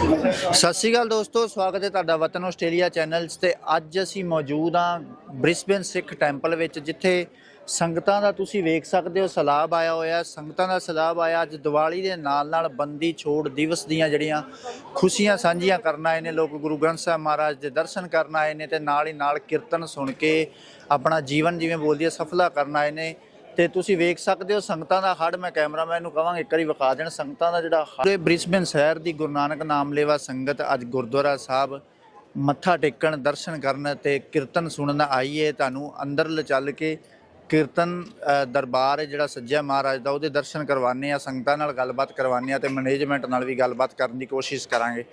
ਸਤਿ ਸ਼੍ਰੀ ਅਕਾਲ ਦੋਸਤੋ, ਸਵਾਗਤ ਹੈ ਤੁਹਾਡਾ ਵਤਨ ਆਸਟ੍ਰੇਲੀਆ ਚੈਨਲ 'ਚ ਤੇ ਅੱਜ ਅਸੀਂ ਮੌਜੂਦ ਹਾਂ ਬ੍ਰਿਸਬਨ ਸਿੱਖ ਟੈਂਪਲ ਵਿੱਚ, ਜਿੱਥੇ ਸੰਗਤਾਂ ਦਾ ਤੁਸੀਂ ਵੇਖ ਸਕਦੇ ਹੋ, ਸਲਾਬ ਆਇਆ ਹੋਇਆ ਸੰਗਤਾਂ ਦਾ ਸਲਾਬ ਆਇਆ, ਅੱਜ ਦੀਵਾਲੀ ਦੇ ਨਾਲ ਨਾਲ ਬੰਦੀ ਛੋੜ ਦਿਵਸ ਦੀਆਂ ਜਿਹੜੀਆਂ ਖੁਸ਼ੀਆਂ ਸਾਂਝੀਆਂ ਕਰਨ ਆਏ ਨੇ, ਲੋਕ ਗੁਰੂ ਗ੍ਰੰਥ ਸਾਹਿਬ ਮਹਾਰਾਜ ਦੇ ਦਰਸ਼ਨ ਕਰਨ ਆਏ ਨੇ ਤੇ ਨਾਲ ਹੀ ਨਾਲ ਕੀਰਤਨ ਸੁਣ ਕੇ ਆਪਣਾ ਜੀਵਨ ਜਿਵੇਂ ਬੋਲਦੀ ਹੈ, ਸਫਲਾ ਕਰਨ ਆਏ ਨੇ। ਤੇ ਤੁਸੀਂ ਵੇਖ ਸਕਦੇ ਹੋ ਸੰਗਤਾਂ ਦਾ ਹੜ ਮੈਂ ਕੈਮਰਾਮੈਨ ਨੂੰ ਕਹਾਂਗਾ, ਇੱਕ ਵਾਰੀ ਵਿਖਾ ਦੇਣ। ਸੰਗਤਾਂ ਦਾ ਜਿਹੜਾ ਹੜ੍ਹ ਬ੍ਰਿਸਬਨ ਸ਼ਹਿਰ ਦੀ ਗੁਰੂ ਨਾਨਕ ਨਾਮ ਲੇਵਾ ਸੰਗਤ ਅੱਜ ਗੁਰਦੁਆਰਾ ਸਾਹਿਬ ਮੱਥਾ ਟੇਕਣ ਦਰਸ਼ਨ ਕਰਨ ਤੇ ਕੀਰਤਨ ਸੁਣਨ ਆਈ ਹੈ ਤੁਹਾਨੂੰ ਅੰਦਰ ਲਿਚੱਲ ਕੇ ਕੀਰਤਨ ਦਰਬਾਰ ਹੈ ਜਿਹੜਾ ਸੱਜਿਆ ਮਹਾਰਾਜ ਦਾ, ਉਹਦੇ ਦਰਸ਼ਨ ਕਰਵਾਉਂਦੇ ਆ ਸੰਗਤਾਂ ਨਾਲ ਗੱਲਬਾਤ ਕਰਵਾਉਂਦੇ ਆ ਤੇ ਮੈਨੇਜਮੈਂਟ ਨਾਲ ਵੀ ਗੱਲਬਾਤ ਕਰਨ ਦੀ ਕੋਸ਼ਿਸ਼ ਕਰਾਂਗੇ।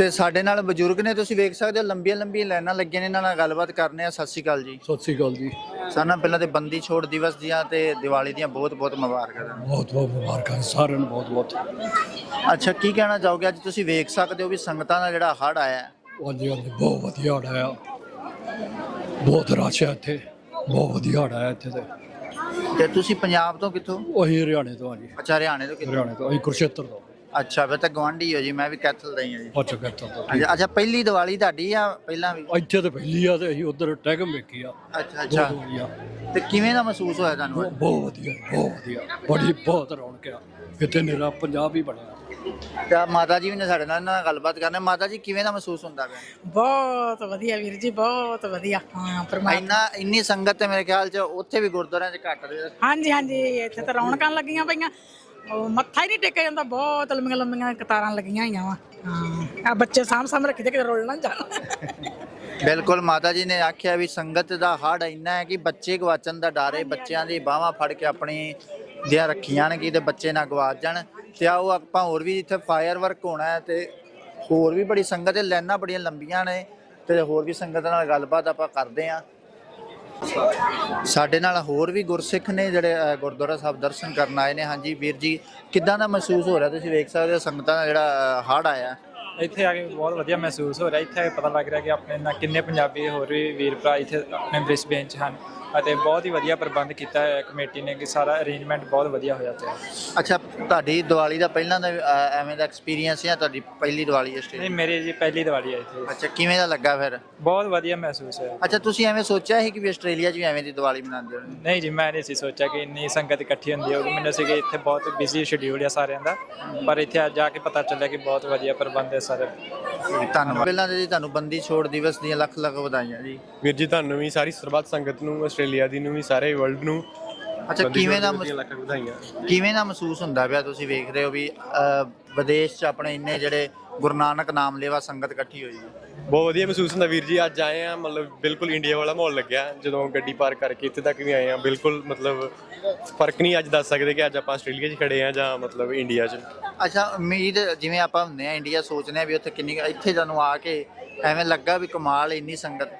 ਤੇ ਸਾਡੇ ਨਾਲ ਬਜ਼ੁਰਗ ਨੇ ਤੁਸੀਂ ਵੇਖ ਸਕਦੇ ਹੋ ਲੰਬੀਆਂ ਲੰਬੀਆਂ ਲਾਈਨਾਂ ਲੱਗੀਆਂ ਨੇ ਇਹਨਾਂ ਨਾਲ ਗੱਲਬਾਤ ਕਰਨੇ ਆ। ਸਤਿ ਸ਼੍ਰੀ ਅਕਾਲ ਜੀ। ਸਤਿ ਸ੍ਰੀ ਅਕਾਲ ਜੀ। ਸਾਨਾ ਪਹਿਲਾਂ ਤੇ ਬੰਦੀ ਛੋੜ ਦਿਵਸ ਦੀਆਂ ਤੇ ਦੀਵਾਲੀ ਦੀਆਂ ਬਹੁਤ ਬਹੁਤ ਮੁਬਾਰਕਾਂ। ਤੁਹਾਨੂੰ। ਬਹੁਤ ਬਹੁਤ ਮੁਬਾਰਕਾਂ ਸਾਰਿਆਂ ਨੂੰ ਬਹੁਤ ਬਹੁਤ। ਅੱਛਾ ਕੀ ਕਹਿਣਾ ਚਾਹੋਗੇ? ਅੱਜ ਤੁਸੀਂ ਵੇਖ ਸਕਦੇ ਹੋ ਵੀ ਸੰਗਤਾਂ ਦਾ ਜਿਹੜਾ ਹੜ ਆਇਆ ਹੈ। ਹਾਂਜੀ ਹਾਂਜੀ ਬਹੁਤ ਵਧੀਆ ਹੜ ਆਇਆ। ਬਹੁਤ ਰਸ਼ ਹੈ ਇੱਥੇ। ਬਹੁਤ ਵਧੀਆ ਹੜ ਆਇਆ ਇੱਥੇ ਤੇ। ਤੇ ਤੁਸੀਂ ਪੰਜਾਬ ਤੋਂ ਕਿੱਥੋਂ? ਉਹੀ ਹਰਿਆਣੇ ਤੋਂ ਆ ਜੀ। ਅੱਛਾ ਹਰਿਆਣੇ ਤੋਂ ਕਿੱਥੋਂ? ਹਰਿਆਣੇ ਤੋਂ ਅਸੀਂ ਕੁਰਸ਼ੇਤਰ ਤੋਂ। ਅੱਛਾ ਫਿਰ ਤਾਂ ਗਵਾਂਢੀ ਹੋ ਜੀ ਮੈਂ ਵੀ ਕੈਥਲ ਦਾ ਹੀ ਹਾਂ ਜੀ। ਅੱਛਾ ਕੈਥਲ ਤੋਂ। ਅੱਛਾ ਅੱਛਾ ਪਹਿਲੀ ਦੀਵਾਲੀ ਤੁਹਾਡੀ ਆ ਪਹਿਲਾਂ ਵੀ? ਇੱਥੇ ਤੇ ਪਹਿਲੀ ਆ ਤੇ ਅਸੀਂ ਉਧਰ ਟੈਗਮ ਵੇਖੀ ਆ। ਅੱਛਾ ਅੱਛਾ। ਤੇ ਕਿਵੇਂ ਦਾ ਮਹਿਸੂਸ ਹੋਇਆ ਤੁਹਾਨੂੰ? ਬਹੁਤ ਬਹੁਤ ਵਧੀਆ ਬਹੁਤ ਵਧੀਆ। ਬੜੀ ਬਹੁਤ ਰੌਣਕ ਆ। ਇੱਥੇ ਨਿਰਾ ਪੰਜਾਬ ਹੀ ਬਣਿਆ। ਤੇ ਆਹ ਮਾਤਾ ਜੀ ਵੀ ਨੇ ਸਾਡੇ ਨਾਲ ਇਹਨਾਂ ਨਾਲ ਗੱਲਬਾਤ ਕਰਨੇ ਮਾਤਾ ਜੀ ਕਿਵੇਂ ਦਾ ਮਹਿਸੂਸ ਹੁੰਦਾ ਪਿਆ? ਬਹੁਤ ਵਧੀਆ ਵੀਰ ਜੀ ਬਹੁਤ ਵਧੀਆ। ਹਾਂ ਪਰਮਾਤਮਾ ਇੰਨਾ ਇੰਨੀ ਸੰਗਤ ਤੇ ਮੇਰੇ ਖਿਆਲ ਚ ਉੱਥੇ ਵੀ ਗੁਰਦੁਆਰਿਆਂ 'ਚ ਘੱਟ ਰਹੀ ਹਾਂਜੀ ਹਾਂਜੀ ਇੱਥੇ ਤਾਂ ਰੌਣਕਾਂ ਲੱਗੀਆਂ ਪਈਆਂ। ਉਹ ਮੱਥਾ ਹੀ ਨਹੀਂ ਟੇਕਿਆ ਜਾਂਦਾ ਬਹੁਤ ਲੰਮੀਆਂ ਲੰਮੀਆਂ ਕਤਾਰਾਂ ਲੱਗੀਆਂ ਹੋਈਆਂ ਵਾ। ਹਾਂ ਆ ਬੱਚੇ ਸਾਂਭ ਸਾਂਭ ਰੱਖੀ ਤੇ ਕਿਤੇ ਰੋਲ ਨਾ ਜਾਣ। ਬਿਲਕੁਲ ਮਾਤਾ ਜੀ ਨੇ ਆਖਿਆ ਵੀ ਸੰਗਤ ਦਾ ਹੜ ਇੰਨਾ ਹੈ ਕਿ ਬੱਚੇ ਗਵਾਚਣ ਦਾ ਡਰ ਹੈ ਬੱਚਿਆਂ ਦੀ ਬਾਹਾਂ ਫੜ ਕੇ ਆਪਣੀ ਦੀਆਂ ਰੱਖੀਆਂ ਨੇ ਕਿ ਤੇ ਬੱਚੇ ਨਾ ਗਵਾਚ ਜਾਣ। ਤੇ ਆਓ ਆਪਾਂ ਹੋਰ ਵੀ ਇੱਥੇ ਫਾਇਰ ਵਰਕ ਹੋਣਾ ਹੈ ਤੇ ਹੋਰ ਵੀ ਬੜੀ ਸੰਗਤ ਹੈ ਲਾਈਨਾਂ ਬੜੀਆਂ ਲੰਬੀਆਂ ਨੇ ਤੇ ਹੋਰ ਵੀ ਸੰਗਤ ਨਾਲ ਗੱਲਬਾਤ ਆਪਾਂ ਕਰਦੇ ਆਂ ਸਾਡੇ ਨਾਲ ਹੋਰ ਵੀ ਗੁਰਸਿੱਖ ਨੇ ਜਿਹੜੇ ਅ, ਗੁਰਦੁਆਰਾ ਸਾਹਿਬ ਦਰਸ਼ਨ ਕਰਨ ਆਏ ਨੇ। ਹਾਂਜੀ ਵੀਰ ਜੀ ਕਿੱਦਾਂ ਦਾ ਮਹਿਸੂਸ ਹੋ ਰਿਹਾ? ਤੁਸੀਂ ਵੇਖ ਸਕਦੇ ਹੋ ਸੰਗਤਾਂ ਦਾ ਜਿਹੜਾ ਹੜ ਆਇਆ। ਇੱਥੇ ਆ ਕੇ ਬਹੁਤ ਵਧੀਆ ਮਹਿਸੂਸ ਹੋ ਰਿਹਾ। ਇੱਥੇ ਆ ਕੇ ਪਤਾ ਲੱਗ ਰਿਹਾ ਕਿ ਆਪਣੇ ਨਾਲ ਕਿੰਨੇ ਪੰਜਾਬੀ ਹੋਰ ਵੀ ਵੀਰ ਭਰਾ ਇੱਥੇ ਆਪਣੇ ਬ੍ਰਿਸਬੇਨ 'ਚ ਹਨ ਅਤੇ ਬਹੁਤ ਹੀ ਵਧੀਆ ਪ੍ਰਬੰਧ ਕੀਤਾ ਹੈ ਕਮੇਟੀ ਨੇ ਕਿ ਸਾਰਾ ਅਰੇਂਜਮੈਂਟ ਬਹੁਤ ਵਧੀਆ ਹੋਇਆ ਤੇ ਅੱਛਾ ਤੁਹਾਡੀ ਦੀਵਾਲੀ ਦਾ ਪਹਿਲਾਂ ਦਾ ਅ, ਐਵੇਂ ਦਾ ਐਕਸਪੀਰੀਅੰਸ ਹੈ ਤੁਹਾਡੀ ਪਹਿਲੀ ਦੀਵਾਲੀ ਆਸਟ੍ਰੇਲੀਆ ਨਹੀਂ ਮੇਰੀ ਜੀ ਪਹਿਲੀ ਦੀਵਾਲੀ ਹੈ ਇੱਥੇ। ਅੱਛਾ ਕਿਵੇਂ ਦਾ ਲੱਗਾ ਫਿਰ? ਬਹੁਤ ਵਧੀਆ ਮਹਿਸੂਸ ਹੋਇਆ। ਅੱਛਾ ਤੁਸੀਂ ਐਵੇਂ ਸੋਚਿਆ ਸੀ ਕਿ ਵੀ ਆਸਟ੍ਰੇਲੀਆ 'ਚ ਵੀ ਐਵੇਂ ਦੀ ਦੀਵਾਲੀ ਮਨਾਉਂਦੇ ਹੋ ਨਹੀਂ ਜੀ ਮੈਂ ਨਹੀਂ ਸੀ ਸੋਚਿਆ ਕਿ ਇੰਨੀ ਸੰਗਤ ਇਕੱਠੀ ਹੁੰਦੀ ਹੋਊਗੀ। ਮੈਨੂੰ ਸੀ ਕਿ ਇੱਥੇ ਬਹੁਤ ਬਿਜ਼ੀ ਸ਼ਡਿਊਲ ਹੈ ਸਾਰਿਆਂ ਦਾ। ਪਰ ਇੱਥੇ ਆ ਜਾ ਕੇ ਪਤਾ ਚੱਲਿਆ ਕਿ ਬਹੁਤ ਵਧੀਆ ਪ੍ਰਬੰਧ ਹੈ ਸਾਰੇ। ਧੰਨਵਾਦ। ਪਹਿਲਾਂ ਤਾਂ ਜੀ ਤੁਹਾਨੂੰ ਬੰਦੀ ਛੋੜ ਦਿਵਸ ਦੀਆਂ ਲੱਖ ਲੱਖ ਵਧਾਈਆਂ ਜੀ। ਵੀਰ ਜੀ ਤੁਹਾਨੂੰ ਵੀ ਸਾਰੀ ਸਰਬੱਤ ਸੰਗਤ ਨੂੰ ਆਸਟ੍ਰੇਲੀਆ ਦੀ ਨੂੰ ਵੀ ਸਾਰੇ ਵਰਲਡ ਨੂੰ ਅੱਛਾ ਬੰਦੀ ਕਿਵੇਂ ਦਾ ਛੋੜ ਦੀਆਂ ਲੱਖ ਲੱਖ ਵਧਾਈਆਂ। ਕਿਵੇਂ ਦਾ ਮਹਿਸੂਸ ਹੁੰਦਾ ਪਿਆ ਤੁਸੀਂ ਵੇਖ ਰਹੇ ਹੋ ਵੀ ਵਿਦੇਸ਼ 'ਚ ਆਪਣੇ ਇੰਨੇ ਜਿਹੜੇ ਗੁਰੂ ਨਾਨਕ ਨਾਮ ਲੈਵਾ ਸੰਗਤ ਇਕੱਠੀ ਹੋਈ ਹੈ। ਬਹੁਤ ਵਧੀਆ ਮਹਿਸੂਸ ਹੁੰਦਾ ਵੀਰ ਜੀ ਅੱਜ ਆਏ ਆ ਮਤਲਬ ਬਿਲਕੁਲ ਇੰਡੀਆ ਵਾਲਾ ਮਾਹੌਲ ਲੱਗਿਆ ਜਦੋਂ ਗੱਡੀ ਪਾਰ ਕਰਕੇ ਇੱਥੇ ਤੱਕ ਵੀ ਆਏ ਆ ਬਿਲਕੁਲ ਮਤਲਬ ਫ਼ਰਕ ਨਹੀਂ ਅੱਜ ਦੱਸ ਸਕਦੇ ਕਿ ਅੱਜ ਆਪਾਂ ਆਸਟ੍ਰੇਲੀਆ 'ਚ ਖੜੇ ਆ ਜਾਂ ਮਤਲਬ ਇੰਡੀਆ 'ਚ। ਅੱਛਾ ਉਮੀਦ ਜਿਵੇਂ ਆਪਾਂ ਹੁੰਦੇ ਆ ਇੰਡੀਆ ਸੋਚਦੇ ਆ ਵੀ ਉੱਥੇ ਕਿੰਨੀ ਇੱਥੇ ਜਦੋਂ ਆ ਕੇ ਐਵੇਂ ਲੱਗਾ ਵੀ ਕਮਾਲ ਇੰਨੀ ਸੰਗਤ।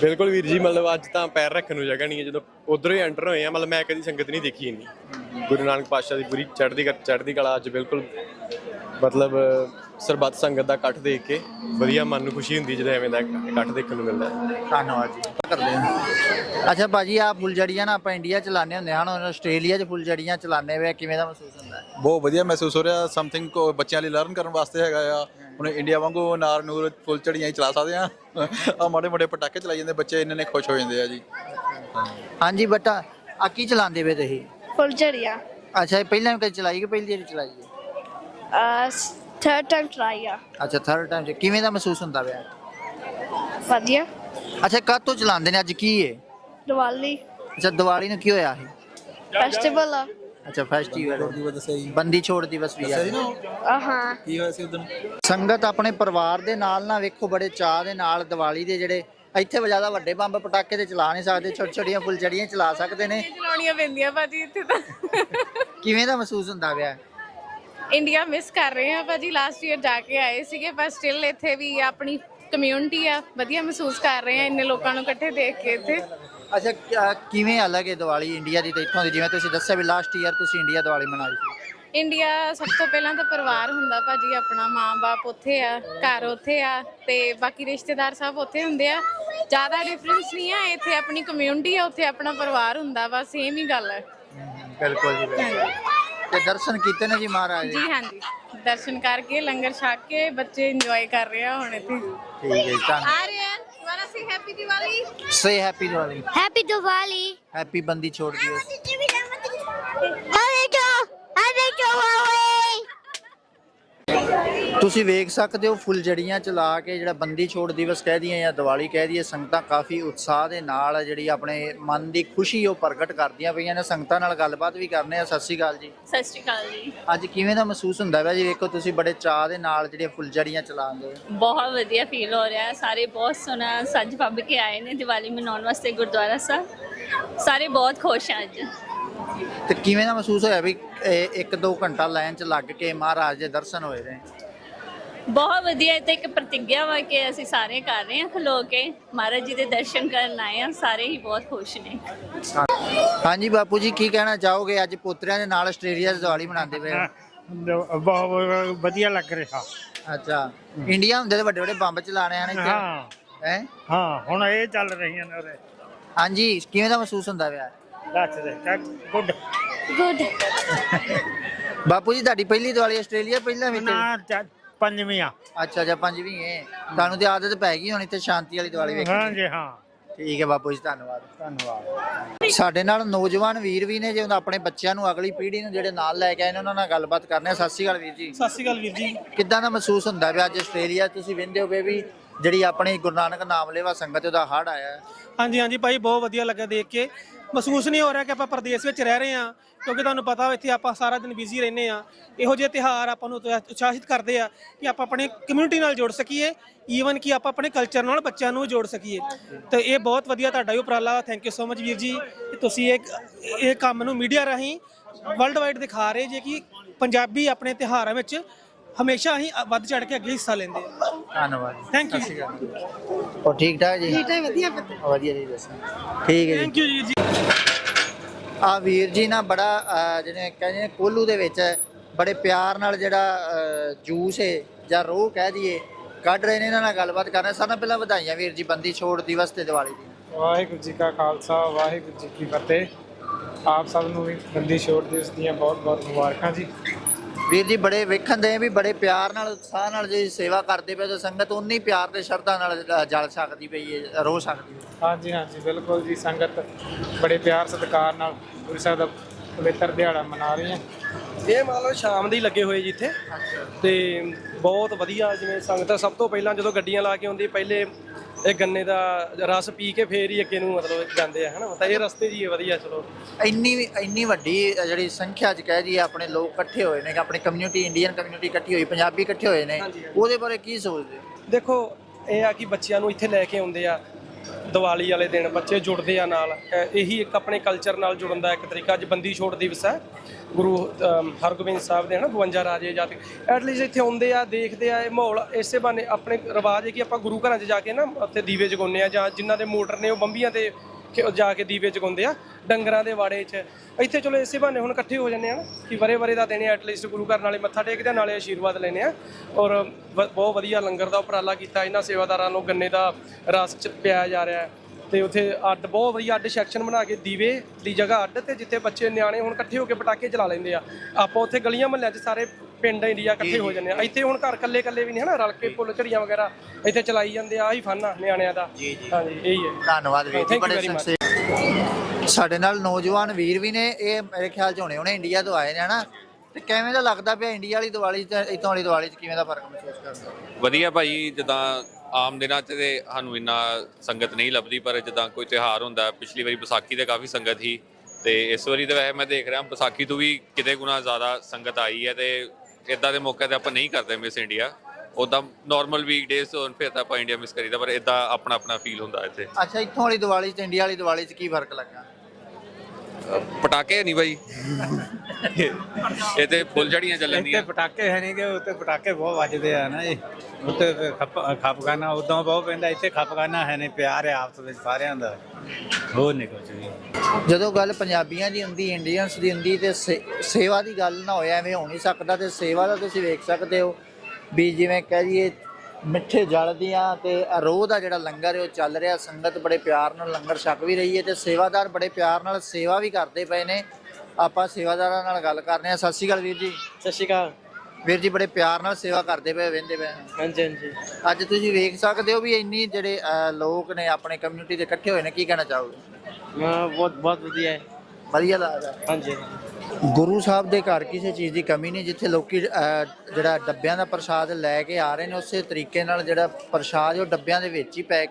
ਬਿਲਕੁਲ ਵੀਰ ਜੀ ਮਤਲਬ ਅੱਜ ਤਾਂ ਪੈਰ ਰੱਖਣ ਨੂੰ ਜਗ੍ਹਾ ਨਹੀਂ ਹੈ ਜਦੋਂ ਉਧਰੋਂ ਹੀ ਐਂਟਰ ਹੋਏ ਆ ਮਤਲਬ ਮੈਂ ਕਦੀ ਸੰਗਤ ਨਹੀਂ ਦੇਖੀ ਇੰਨੀ। ਗੁਰੂ ਨਾਨਕ ਪਾਤਸ਼ਾਹ ਦੀ ਪੂਰੀ ਚੜ੍ਹਦੀ ਕ- ਚੜ੍ਹਦੀ ਕਲਾ ਅੱਜ ਬਿਲਕੁਲ ਮਤਲਬ ਸਰਬੱਤ ਸੰਗਤ ਦਾ ਇਕੱਠ ਦੇਖ ਕੇ ਵਧੀਆ ਮਨ ਨੂੰ ਖੁਸ਼ੀ ਹੁੰਦੀ ਜਦੋਂ ਐਵੇਂ ਦਾ ਇਕੱਠ ਦੇਖਣ ਨੂੰ ਮਿਲਦਾ ਹੈ। ਧੰਨਵਾਦ ਜੀ। ਕਰਦੇ ਹਾਂ? ਅੱਛਾ ਭਾਜੀ ਆ ਫੁੱਲਝੜੀਆਂ ਨਾ ਆਪਾਂ ਇੰਡੀਆ ਚ ਲਾਣੇ ਹੁੰਦੇ ਹਨ ਹੁਣ ਆਸਟ੍ਰੇਲੀਆ ਚ ਫੁੱਲਝੜੀਆਂ ਚਲਾਣੇ ਵੇ ਕਿਵੇਂ ਦਾ ਮਹਿਸੂਸ ਹੁੰਦਾ ਹੈ? ਬਹੁਤ ਵਧੀਆ ਮਹਿਸੂਸ ਹੋ ਰਿਹਾ ਸਮਥਿੰਗ ਕੋ ਬੱਚਿਆਂ ਲਈ ਲਰਨ ਕਰਨ ਵਾਸਤੇ ਹੈਗਾ ਆ। ਹੁਣ ਇੰਡੀਆ ਵਾਂਗੂ ਨਾਰ ਨੂਰ ਫੁੱਲ ਝੜੀਆਂ ਹੀ ਚਲਾ ਸਕਦੇ ਆ ਆ ਮਾੜੇ ਮੋਟੇ ਪਟਾਕੇ ਚਲਾਈ ਜਾਂਦੇ ਬੱਚੇ ਇੰਨੇ ਨੇ ਖੁਸ਼ ਹੋ ਜਾਂਦੇ ਆ ਜੀ। ਹਾਂਜੀ ਬਟਾ ਆ ਕੀ ਚਲਾਉਂਦੇ ਵੇ ਤੁਸੀਂ? ਫੁੱਲਝੜੀਆਂ। ਅੱਛਾ ਇਹ ਪਹਿਲਾਂ ਵੀ ਕਦੇ ਚਲਾਈ ਕਿ ਪਹਿਲੀ ਵਾਰੀ ਚਲਾਈ ਹੈ? ਥਰਡ ਟਾਈਮ ਟਰਾਈ ਆ। ਅੱਛਾ ਥਰਡ ਟਾਈਮ ਚ ਕਿਵੇਂ ਦਾ ਮਹਿਸੂਸ ਹੁੰਦਾ ਪਿਆ? ਵਧੀਆ। ਅੱਛਾ ਕਦ ਤੋਂ ਚਲਾਉਂਦੇ ਨੇ ਅੱਜ? ਕੀ ਹੈ ਦੀਵਾਲੀ। ਅੱਛਾ ਦੀਵਾਲੀ ਨੂੰ ਕੀ ਹੋਇਆ ਹੈ ਫੈਸਟੀਵਲ ਆ। ਅੱਛਾ ਫੈਸਟੀਵਲ ਦੱਸਿਆ ਜੀ ਬੰਦੀ ਛੋੜ ਦਿਵਸ ਵੀ ਆ। ਅਹ ਹਾਂ। ਕੀ ਹੋਇਆ ਸੀ ਉਦੋਂ ਸੰਗਤ ਆਪਣੇ ਪਰਿਵਾਰ ਦੇ ਨਾਲ ਨਾ ਵੇਖੋ ਬੜੇ ਚਾਹ ਦੇ ਨਾਲ ਦੀਵਾਲੀ ਦੇ ਜਿਹੜੇ ਇੱਥੇ ਜ਼ਿਆਦਾ ਵੱਡੇ ਬੰਬ ਪਟਾਕੇ ਤੇ ਚਲਾ ਨਹੀਂ ਸਕਦੇ ਛੋਟੇ ਛੋਟੀਆਂ ਫੁੱਲਝੜੀਆਂ ਚਲਾ ਸਕਦੇ ਨੇ। ਚਲਾਉਣੀਆਂ ਪੈਂਦੀਆਂ ਭਾਜੀ ਇੱਥੇ ਤਾਂ। ਕਿਵੇਂ ਦਾ ਮਹਿਸੂਸ ਹੁੰਦਾ ਪਿਆ? ਇੰਡੀਆ ਮਿਸ ਕਰ ਰਹੇ ਆ ਭਾਜੀ। ਲਾਸਟ ਈਅਰ ਜਾ ਕੇ ਆਏ ਸੀਗੇ ਪਰ ਸਟਿਲ ਇੱਥੇ ਵੀ ਆਪਣੀ ਕਮਿਊਨਿਟੀ ਆ ਵਧੀਆ ਮਹਿਸੂਸ ਕਰ ਰਹੇ ਆ ਇੰਨੇ ਲੋਕਾਂ ਨੂੰ ਇਕੱਠੇ ਦੇਖ ਕੇ ਇੱਥੇ। ਅੱਛਾ ਕਿ- ਕਿਵੇਂ ਅਲੱਗ ਹੈ ਦੀਵਾਲੀ ਇੰਡੀਆ ਦੀ ਤੇ ਇੱਥੋਂ ਦੀ? ਜਿਵੇਂ ਤੁਸੀਂ ਦੱਸਿਆ ਵੀ ਲਾਸਟ ਈਅਰ ਤੁਸੀਂ ਇੰਡੀਆ ਦੀਵਾਲੀ ਮਨਾਈ ਸੀ। ਇੰਡੀਆ ਸਭ ਤੋਂ ਪਹਿਲਾਂ ਤਾਂ ਪਰਿਵਾਰ ਹੁੰਦਾ ਭਾਜੀ ਆਪਣਾ ਮਾਂ-ਬਾਪ ਉੱਥੇ ਆ ਘਰ ਉੱਥੇ ਆ ਤੇ ਬਾਕੀ ਰਿਸ਼ਤੇਦਾਰ ਸਭ ਉੱਥੇ ਹੁੰਦੇ ਆ। ਜ਼ਿਆਦਾ ਡਿਫਰੈਂਸ ਨਹੀਂ ਆ ਇੱਥੇ ਆਪਣੀ ਕਮਿਊਨਿਟੀ ਆ ਉੱਥੇ ਆਪਣਾ ਪਰਿਵਾਰ ਹੁੰਦਾ ਵਾ ਸੇਮ ਹੀ ਗੱਲ ਹੈ। ਬਿਲਕੁਲ ਜੀ ਬਿਲਕੁਲ। ਤੇ ਦਰਸ਼ਨ ਕੀਤੇ ਨੇ ਜੀ ਮਹਾਰਾਜ ਜੀ? ਹਾਂਜੀ ਦਰਸ਼ਨ ਕਰਕੇ ਲੰਗਰ ਛਕ ਕੇ ਬੱਚੇ ਇੰਜੋਏ ਕਰ ਰਹੇ ਆ ਹੁਣ ਇੱਥੇ। ਠੀਕ ਹੈ ਜੀ ਧੰਨ Aryan want say happy Diwali. Say happy Diwali. Happy Diwali. Happy Bandi Chhor ਜੋ ਹਰੇ ਜੋ ਤੁਸੀਂ ਵੇਖ ਸਕਦੇ ਹੋ ਫੁੱਲਝੜੀਆਂ ਚਲਾ ਕੇ ਜਿਹੜਾ ਬੰਦੀ ਛੋੜ ਦਿਵਸ ਕਹਿ ਦਈਏ ਜਾਂ ਦੀਵਾਲੀ ਕਹਿ ਦਈਏ ਸੰਗਤਾਂ ਕਾਫੀ ਉਤਸ਼ਾਹ ਦੇ ਨਾਲ ਜਿਹੜੀ ਆਪਣੇ ਮਨ ਦੀ ਖੁਸ਼ੀ ਉਹ ਪ੍ਰਗਟ ਕਰਦੀਆਂ ਪਈਆਂ ਨੇ। ਸੰਗਤਾਂ ਨਾਲ ਗੱਲਬਾਤ ਵੀ ਕਰਨੇ ਆ। ਸਤਿ ਸ਼੍ਰੀ ਅਕਾਲ ਜੀ। ਸਤਿ ਸ਼੍ਰੀ ਅਕਾਲ ਜੀ। ਅੱਜ ਕਿਵੇਂ ਦਾ ਮਹਿਸੂਸ ਹੁੰਦਾ ਹੈ ਜੀ? ਵੇਖੋ ਤੁਸੀਂ ਬੜੇ ਚਾਹ ਦੇ ਨਾਲ ਜਿਹੜੀਆਂ ਫੁੱਲਝੜੀਆਂ ਚਲਾਉਂਦੇ ਹੋ ਬਹੁਤ ਵਧੀਆ ਫੀਲ ਹੋ ਰਿਹਾ। ਸਾਰੇ ਬਹੁਤ ਸੋਹਣਾ ਸੱਜ ਫੱਬ ਕੇ ਆਏ ਨੇ ਦੀਵਾਲੀ ਮਨਾਉਣ ਵਾਸਤੇ ਗੁਰਦੁਆਰਾ ਸਾਹਿਬ। ਸਾਰੇ ਬਹੁਤ ਖੁਸ਼ ਆ ਅੱਜ। ਤੇ ਕਿਵੇਂ ਦਾ ਮਹਿਸੂਸ ਹੋਇਆ ਵੀ ਇਹ ਇੱਕ ਦੋ ਘੰਟਾ ਲਾਈਨ 'ਚ ਲੱਗ ਕੇ ਮਹਾਰਾਜ ਦੇ ਦਰਸ਼ਨ ਹੋਏ ਨੇ? ਬਹੁਤ ਵਧੀਆ ਤਾਂ ਇੱਕ ਪ੍ਰਤੀਗਿਆ ਵਾ ਕਿ ਅਸੀਂ ਸਾਰੇ ਕਰ ਰਹੇ ਹਾਂ ਖਲੋ ਕੇ ਮਹਾਰਾਜ ਜੀ ਦੇ ਦਰਸ਼ਨ ਕਰਨ ਆਏ ਆ ਸਾਰੇ ਹੀ ਬਹੁਤ ਖੁਸ਼ ਨੇ। ਹਾਂਜੀ ਬਾਪੂ ਜੀ ਕੀ ਕਹਿਣਾ ਚਾਹੋਗੇ? ਅੱਜ ਪੋਤਰਿਆਂ ਦੇ ਨਾਲ ਆਸਟ੍ਰੇਲੀਆ 'ਚ ਦੀਵਾਲੀ ਮਨਾਉਂਦੇ ਪਏ ਹੋ। ਬਹੁਤ ਵਧੀਆ ਲੱਗ ਰਿਹਾ। ਅੱਛਾ ਇੰਡੀਆ ਹੁੰਦੇ ਤੇ ਵੱਡੇ ਵੱਡੇ ਬੰਬ ਚਲਾਣੇ ਇੱਥੇ। ਹਾਂ। ਹੈ? ਹਾਂ ਹੁਣ ਇਹ ਚੱਲ ਰਹੀਆਂ ਨੇ ਉਰੇ। ਹਾਂਜੀ ਕਿਵੇਂ ਦਾ ਮਹਿਸੂਸ ਹੁੰਦਾ ਪਿਆ? ਦੱਸ ਦੇ ਗੁੱਡ ਗੁੱਡ ਬਾਪੂ ਜੀ ਤੁਹਾਡੀ ਪਹਿਲੀ ਦੀਵਾਲੀ ਆਸਟ੍ਰੇਲੀਆ ਪਹਿਲਾਂ ਵਿੱਚ ਨਾ ਚ- ਪੰਜਵੀਂ ਆ। ਅੱਛਾ ਅੱਛਾ ਪੰਜਵੀਂ ਹੈ ਤੁਹਾਨੂੰ ਤੇ ਆਦਤ ਪੈ ਗਈ ਹੋਣੀ ਤੇ ਸ਼ਾਂਤੀ ਵਾਲੀ ਦੀਵਾਲੀ ਵੇਖਣ ਹਾਂ ਜੀ ਹਾਂ। ਠੀਕ ਹੈ ਬਾਪੂ ਜੀ ਧੰਨਵਾਦ। ਧੰਨਵਾਦ ਸਾਡੇ ਨਾਲ ਨੌਜਵਾਨ ਵੀਰ ਵੀ ਨੇ ਜੇ ਉਹਨਾਂ ਆਪਣੇ ਬੱਚਿਆਂ ਨੂੰ ਅਗਲੀ ਪੀੜ੍ਹੀ ਨੂੰ ਜਿਹੜੇ ਨਾਲ ਲੈ ਕੇ ਆਏ ਨੇ ਉਹਨਾਂ ਨਾਲ ਗੱਲਬਾਤ ਕਰਨੇ ਆ। ਸਤਿ ਸ਼੍ਰੀ ਅਕਾਲ ਵੀਰ ਜੀ। ਸਤਿ ਸ਼੍ਰੀ ਅਕਾਲ ਵੀਰ ਜੀ। ਕਿੱਦਾਂ ਦਾ ਮਹਿਸੂਸ ਹੁੰਦਾ ਵੀ ਅੱਜ ਆਸਟ੍ਰੇਲੀਆ? ਤੁਸੀਂ ਵਿੰਦੇ ਹੋਗੇ ਵੀ ਜਿਹੜੀ ਆਪਣੀ ਗੁਰੂ ਨਾਨਕ ਨਾਮ ਲੈਵਾ ਸੰਗਤ ਉਹਦਾ ਹੜ ਆਇਆ। ਹੈ। ਹਾਂਜੀ ਹਾਂਜੀ ਭਾਈ ਬਹੁਤ ਵਧੀਆ ਲੱਗਾ ਦੇਖ ਕੇ। ਮਹਿਸੂਸ ਨਹੀਂ ਹੋ ਰਿਹਾ ਕਿ ਆਪਾਂ ਪ੍ਰਦੇਸ਼ ਵਿੱਚ ਰਹਿ ਰਹੇ ਹਾਂ, ਕਿਉਂਕਿ ਤੁਹਾਨੂੰ ਪਤਾ ਇੱਥੇ ਆਪਾਂ ਸਾਰਾ ਦਿਨ ਬਿਜ਼ੀ ਰਹਿੰਦੇ ਆ ਇਹੋ ਜਿਹੇ ਤਿਹਾਰ ਆਪਾਂ ਨੂੰ ਉਤਸ਼ਾ- ਉਤਸ਼ਾਹਿਤ ਕਰਦੇ ਆ ਕਿ ਆਪਾਂ ਆਪਣੇ ਕਮਿਊਨਿਟੀ ਨਾਲ ਜੁੜ ਸਕੀਏ ਈਵਨ ਕਿ ਆਪਾਂ ਆਪਣੇ ਕਲਚਰ ਨਾਲ ਬੱਚਿਆਂ ਨੂੰ ਜੋੜ ਸਕੀਏ। ਤੇ ਇਹ ਬਹੁਤ ਵਧੀਆ ਤੁਹਾਡਾ ਹੀ ਉਪਰਾਲਾ ਥੈਂਕ ਯੂ ਸੋ ਮਚ ਵੀਰ ਜੀ। ਕਿ ਤੁਸੀਂ ਇਹ ਇਹ ਕੰਮ ਨੂੰ ਮੀਡੀਆ ਰਾਹੀਂ ਵਰਲਡ ਵਾਈਡ ਦਿਖਾ ਰਹੇ ਜੇ ਕਿ ਪੰਜਾਬੀ ਆਪਣੇ ਤਿਹਾਰਾਂ ਵਿੱਚ ਹਮੇਸ਼ਾ ਹੀ ਵੱਧ ਚੜ ਕੇ ਅੱਗੇ ਹਿੱਸਾ ਲੈਂਦੇ ਆ। ਧੰਨਵਾਦ ਥੈਂਕ ਯੂ ਸਤਿ ਸ਼੍ਰੀ ਅਕਾਲ ਹੋਰ ਠੀਕ ਠਾਕ ਜੀ? ਠੀਕ ਠਾਕ ਵਧੀਆ ਵਧੀਆ ਜੀ ਦੱਸੋ। ਠੀਕ ਹੈ ਜੀ। ਥੈਂਕ ਯੂ ਜੀ ਜੀ। ਆ ਵੀਰ ਜੀ ਨਾ ਬੜਾ ਅਹ, ਜਿਹਨੇ ਕਹਿੰਦੇ ਨੇ ਕੋਲੂ ਦੇ ਵਿੱਚ ਬੜੇ ਪਿਆਰ ਨਾਲ ਜਿਹੜਾ ਅਹ, ਜੂਸ ਹੈ ਜਾਂ ਰੋਹ ਕਹਿ ਦਈਏ ਕੱਢ ਰਹੇ ਨੇ ਇਹਨਾਂ ਨਾਲ ਗੱਲਬਾਤ ਕਰਨਾ ਸਾਰਿਆਂ ਨਾਲੋਂ ਪਹਿਲਾਂ ਵਧਾਈਆਂ ਵੀਰ ਜੀ ਬੰਦੀ ਛੋੜ ਦਿਵਸ ਤੇ ਦੀਵਾਲੀ ਦੀ। ਵਾਹਿਗੁਰੂ ਜੀ ਕਾ ਖਾਲਸਾ ਵਾਹਿਗੁਰੂ ਜੀ ਕੀ ਫਤਿਹ। ਆਪ ਸਭ ਨੂੰ ਵੀ ਬੰਦੀ ਛੋੜ ਦਿਵਸ ਦੀਆਂ ਬਹੁਤ ਬਹੁਤ ਮੁਬਾਰਕਾਂ ਜੀ। ਵੀਰ ਜੀ, ਬੜੇ ਵੇਖਣ ਦੇ ਵੀ ਬੜੇ ਪਿਆਰ ਨਾਲ, ਉਤਸ਼ਾਹ ਨਾਲ ਜੇ ਸੇਵਾ ਕਰਦੇ ਪਏ ਤਾਂ ਸੰਗਤ ਉਨੀ ਪਿਆਰ ਤੇ ਸ਼ਰਧਾ ਨਾਲ ਜਲ ਸਕਦੀ ਪਈ ਹੈ ਰੋ ਸਕਦੀ ਹੈ ਹਾਂਜੀ ਹਾਂਜੀ, ਬਿਲਕੁਲ ਜੀ, ਸੰਗਤ ਬੜੇ ਪਿਆਰ, ਸਤਿਕਾਰ ਨਾਲ ਗੁਰੂ ਸਾਹਿਬ ਦਾ ਪਵਿੱਤਰ ਦਿਹਾੜਾ ਮਨਾ ਰਹੀ ਹੈ। ਇਹ ਮੰਨ ਲਓ ਸ਼ਾਮ ਦੇ ਹੀ ਲੱਗੇ ਹੋਏ ਜੀ ਇੱਥੇ। ਤੇ ਬਹੁਤ ਵਧੀਆ ਜਿਵੇਂ ਸੰਗਤ ਸਭ ਤੋਂ ਪਹਿਲਾਂ ਜਦੋਂ ਗੱਡੀਆਂ ਲਾ ਕੇ ਆਉਂਦੀ ਪਹਿਲੇ ਇਹ ਗੰਨੇ ਦਾ ਰਸ ਪੀ ਕੇ ਫੇਰ ਹੀ ਅੱਗੇ ਨੂੰ ਮਤਲਬ ਜਾਂਦੇ ਆ ਹਨਾ? ਤਾਂ ਇਹ ਰਸਤੇ ਜੀ ਇਹ ਵਧੀਆ ਚਲੋ। ਇੰਨੀ ਇੰਨੀ ਵੱਡੀ ਜਿਹੜੀ ਸੰਖਿਆ ਚ ਕਹਿ ਦਈਏ ਆਪਣੇ ਲੋਕ ਇਕੱਠੇ ਹੋਏ ਨੇ ਕਿ ਆਪਣੀ ਕਮਿਊਨਿਟੀ ਇੰਡੀਅਨ ਕਮਿਊਨਿਟੀ ਇਕੱਠੀ ਹੋਈ ਪੰਜਾਬੀ ਇਕੱਠੇ ਹੋਏ ਨੇ। ਉਹਦੇ ਬਾਰੇ ਕੀ ਸੋਚਦੇ ਹੋ? ਦੇਖੋ ਇਹ ਆ ਕਿ ਬੱਚਿਆਂ ਨੂੰ ਇੱਥੇ ਲੈ ਕੇ ਆਉਂਦੇ ਆ। ਦੀਵਾਲੀ ਵਾਲੇ ਦਿਨ ਬੱਚੇ ਜੁੜਦੇ ਆ ਨਾਲ। ਇਹੀ ਇੱਕ ਆਪਣੇ ਕਲਚਰ ਨਾਲ ਜੁੜਨ ਦਾ ਇੱਕ ਤਰੀਕਾ ਅੱਜ ਬੰਦੀ ਛੋੜ ਦਿਵਸ ਹੈ। ਗੁਰੂ ਹਰਗੋਬਿੰਦ ਸਾਹਿਬ ਦੇ ਹਨਾ 52 ਰਾਜੇ ਜਾ ਕੇ। ਐਟਲੀਸਟ ਇੱਥੇ ਆਉਂਦੇ ਆ, ਦੇਖਦੇ ਆ, ਇਹ ਮਾਹੌਲ ਇਸੇ ਬਹਾਨੇ ਆਪਣੇ ਰਿਵਾਜ ਹੈ ਕਿ ਆਪਾਂ ਗੁਰੂ ਘਰਾਂ 'ਚ ਜਾ ਕੇ ਨਾ ਉੱਥੇ ਦੀਵੇ ਜਗਾਉਂਦੇ ਆ ਜਾਂ ਜਿਨ੍ਹਾਂ ਦੇ ਮੋਟਰ ਨੇ ਉਹ ਬੰਬੀਆਂ ਤੇ ਕਿ- ਜਾ ਕੇ ਦੀਵੇ ਜਗਾਉਂਦੇ ਆ, ਡੰਗਰਾਂ ਦੇ ਵਾੜੇ 'ਚ। ਇੱਥੇ ਚਲੋ ਇਸੇ ਬਹਾਨੇ ਹੁਣ ਇਕੱਠੇ ਹੋ ਜਾਂਦੇ ਆ ਨਾ, ਕਿ ਵਰੇ ਵਰੇ ਦਾ ਦੇਣੇ ਐਟਲੀਸਟ ਗੁਰੂ ਘਰ ਨਾਲੇ ਮੱਥਾ ਟੇਕਦੇ ਆ, ਨਾਲੇ ਆਸ਼ੀਰਵਾਦ ਲੈਂਦੇ ਆ। ਔਰ ਵ- ਬਹੁਤ ਵਧੀਆ ਲੰਗਰ ਦਾ ਉਪਰਾਲਾ ਕੀਤਾ, ਇਹਨਾਂ ਸੇਵਾਦਾਰਾਂ ਨੂੰ ਗੰਨੇ ਦਾ ਰਸ ਚ ਪਿਆ ਜਾ ਰਿਹਾ ਹੈ। ਤੇ ਉੱਥੇ ਅੱਡ, ਬਹੁਤ ਵਧੀਆ ਅੱਡ ਸੈਕਸ਼ਨ ਬਣਾ ਕੇ ਦੀਵੇ ਦੀ ਜਗ੍ਹਾ ਅੱਡ, ਤੇ ਜਿੱਥੇ ਬੱਚੇ ਨਿਆਣੇ ਹੁਣ ਇਕੱਠੇ ਹੋ ਕੇ ਪਟਾਕੇ ਚਲਾ ਲੈਂਦੇ ਆ। ਆਪਾਂ ਉੱਥੇ ਗਲੀਆਂ ਮਹੱਲਿਆਂ 'ਚ ਸਾਰੇ ਪਿੰਡ ਇੰਡੀਆ ਇਕੱਠੇ ਹੋ ਜਾਂਦੇ ਆ। ਇੱਥੇ ਹੁਣ ਘਰ ਇਕੱਲੇ ਇਕੱਲੇ ਵੀ ਨਹੀਂ ਹਨਾ ਰਲ ਕੇ ਫੁੱਲ ਝੜੀਆਂ ਵਗੈਰਾ ਇੱਥੇ ਚਲਾਈ ਜਾਂਦੇ ਆ ਆਹੀ ਫਨ ਆ ਨਿਆਣਿਆਂ ਦਾ। ਹਾਂਜੀ ਇਹੀ ਹੈ। ਧੰਨਵਾਦ ਵੀਰ ਜੀ Thank you ਬੜੇ very much. ਸੰਸੇ ਸਾਡੇ ਨਾਲ ਨੌਜਵਾਨ ਵੀਰ ਵੀ ਨੇ ਇਹ ਮੇਰੇ ਖਿਆਲ ਚ ਹੋਣੇ ਉਹਨੇ ਇੰਡੀਆ ਤੋਂ ਆਏ ਨੇ ਹਨਾ। ਤੇ ਕਿਵੇਂ ਦਾ ਲੱਗਦਾ ਪਿਆ ਇੰਡੀਆ ਵਾਲੀ ਦੀਵਾਲੀ ਤੇ ਇਤੋਂ ਵਾਲੀ ਦੀਵਾਲੀ ਚ ਕਿਵੇਂ ਦਾ ਫ਼ਰਕ ਮਹਿਸੂਸ ਕਰਦੇ ਹੋ? ਵਧੀਆ ਭਾਈ ਜਿੱਦਾਂ ਆਮ ਦਿਨਾਂ 'ਚ ਤੇ ਸਾਨੂੰ ਇੰਨਾ ਸੰਗਤ ਨਹੀਂ ਲੱਭਦੀ ਪਰ ਜਿੱਦਾਂ ਕੋਈ ਤਿਉਹਾਰ ਹੁੰਦਾ ਪਿਛਲੀ ਵਾਰੀ ਵਿਸਾਖੀ ਤੇ ਕਾਫੀ ਸੰਗਤ ਸੀ। ਤੇ ਇਸ ਵਾਰੀ ਤਾਂ ਵੈਸੇ ਮੈਂ ਦੇਖ ਰਿਹਾ ਵਿਸਾਖੀ ਤੋਂ ਵੀ ਕਿਤੇ ਗੁਣਾ ਜ਼ਿਆਦਾ ਸੰਗਤ ਆਈ ਹੈ ਤੇ ਇਦਾਂ ਦੇ ਮੌਕੇ ਤੇ ਆਪਾਂ ਨਹੀਂ ਕਰਦੇ ਮਿਸ ਇੰਡੀਆ ਉਦਾਂ ਨਾਰਮਲ ਵੀਕ ਡੇਜ਼ ਹੋਣ ਫਿਰ ਤਾਂ ਆਪਾਂ ਇੰਡੀਆ ਮਿਸ ਕਰੀਦਾ ਪਰ ਇਦਾਂ ਆਪਣਾ ਆਪਣਾ ਫੀਲ ਹੁੰਦਾ ਇੱਥੇ। ਅੱਛਾ ਇੱਥੋਂ ਵਾਲੀ ਦੀਵਾਲੀ ਤੇ ਇੰਡੀਆ ਵਾਲੀ ਦੀਵਾਲੀ ਚ ਕੀ ਫ਼ਰਕ ਲੱਗਾ? ਪਟਾਕੇ ਨਹੀਂ ਭਾਈ ਇਹ ਤੇ ਫੁੱਲ ਚੱਲਣ ਇੱਥੇ ਪਟਾਕੇ ਹੈ ਨਹੀਂ ਕਿ ਉੱਤੇ ਪਟਾਕੇ ਬਹੁਤ ਵੱਜਦੇ ਆ ਨਾ ਜੀ। ਉੱਤੇ ਖੱਪ ਖਪਗਾਨਾ ਉਦੋਂ ਬਹੁਤ ਪੈਂਦਾ ਇੱਥੇ ਖਪਗਾਨਾ ਹੈ ਨਹੀਂ ਪਿਆਰ ਹੈ ਆਪਸ ਵਿੱਚ ਸਾਰਿਆਂ ਦਾ। ਹੋਰ ਨਹੀਂ ਕੁਝ ਵੀ ਜਦੋਂ ਗੱਲ ਪੰਜਾਬੀਆਂ ਦੀ ਹੁੰਦੀ ਇੰਡੀਅਨਸ ਦੀ ਹੁੰਦੀ ਤੇ ਸੇ- ਸੇਵਾ ਦੀ ਗੱਲ ਨਾ ਹੋਇਆ ਐਵੇਂ ਹੋ ਨਹੀਂ ਸਕਦਾ ਤੇ ਸੇਵਾ ਦਾ ਤੁਸੀਂ ਵੇਖ ਸਕਦੇ ਹੋ ਵੀ ਜਿਵੇਂ ਕਹਿ ਦਈਏ ਮਿੱਠੇ ਜਲ ਦੀਆਂ ਤੇ ਅਰੋਹ ਦਾ ਜਿਹੜਾ ਲੰਗਰ ਹੈ ਉਹ ਚੱਲ ਰਿਹਾ ਸੰਗਤ ਬੜੇ ਪਿਆਰ ਨਾਲ ਲੰਗਰ ਛਕ ਵੀ ਰਹੀ ਹੈ ਤੇ ਸੇਵਾਦਾਰ ਬੜੇ ਪਿਆਰ ਨਾਲ ਸੇਵਾ ਵੀ ਕਰਦੇ ਪਏ ਨੇ। ਆਪਾਂ ਸੇਵਾਦਾਰਾਂ ਨਾਲ ਗੱਲ ਕਰਨੇ ਆ ਸਤਿ ਸ਼੍ਰੀ ਅਕਾਲ ਵੀਰ ਜੀ। ਸਤਿ ਸ਼੍ਰੀ ਅਕਾਲ। ਵੀਰ ਜੀ ਬੜੇ ਪਿਆਰ ਨਾਲ ਸੇਵਾ ਕਰਦੇ ਪਏ ਵਹਿੰਦੇ ਪਏ ਹਾਂਜੀ ਹਾਂਜੀ। ਅੱਜ ਤੁਸੀਂ ਵੇਖ ਸਕਦੇ ਹੋ ਵੀ ਇੰਨੀ ਜਿਹੜੇ ਅਹ, ਲੋਕ ਨੇ ਆਪਣੇ ਕਮਿਊਨਿਟੀ ਦੇ ਇਕੱਠੇ ਹੋਏ ਨੇ ਕੀ ਕਹਿਣਾ ਚਾਹੋਗੇ? ਬਹੁਤ ਬਹੁਤ ਵਧੀਆ ਹੈ। ਵਧੀਆ ਲੱਗਦਾ ਹਾਂਜੀ। ਗੁਰੂ ਸਾਹਿਬ ਦੇ ਘਰ ਕਿਸੇ ਚੀਜ਼ ਦੀ ਕਮੀ ਨਹੀਂ ਜਿੱਥੇ ਲੋਕੀ ਅਹ, ਜਿਹੜਾ ਡੱਬਿਆਂ ਦਾ ਪ੍ਰਸ਼ਾਦ ਲੈ ਕੇ ਆ ਰਹੇ ਨੇ ਉਸੇ ਤਰੀਕੇ ਨਾਲ ਜਿਹੜਾ ਪ੍ਰਸ਼ਾਦ ਉਹ ਡੱਬਿਆਂ ਦੇ ਵਿੱਚ ਹੀ ਪੈਕ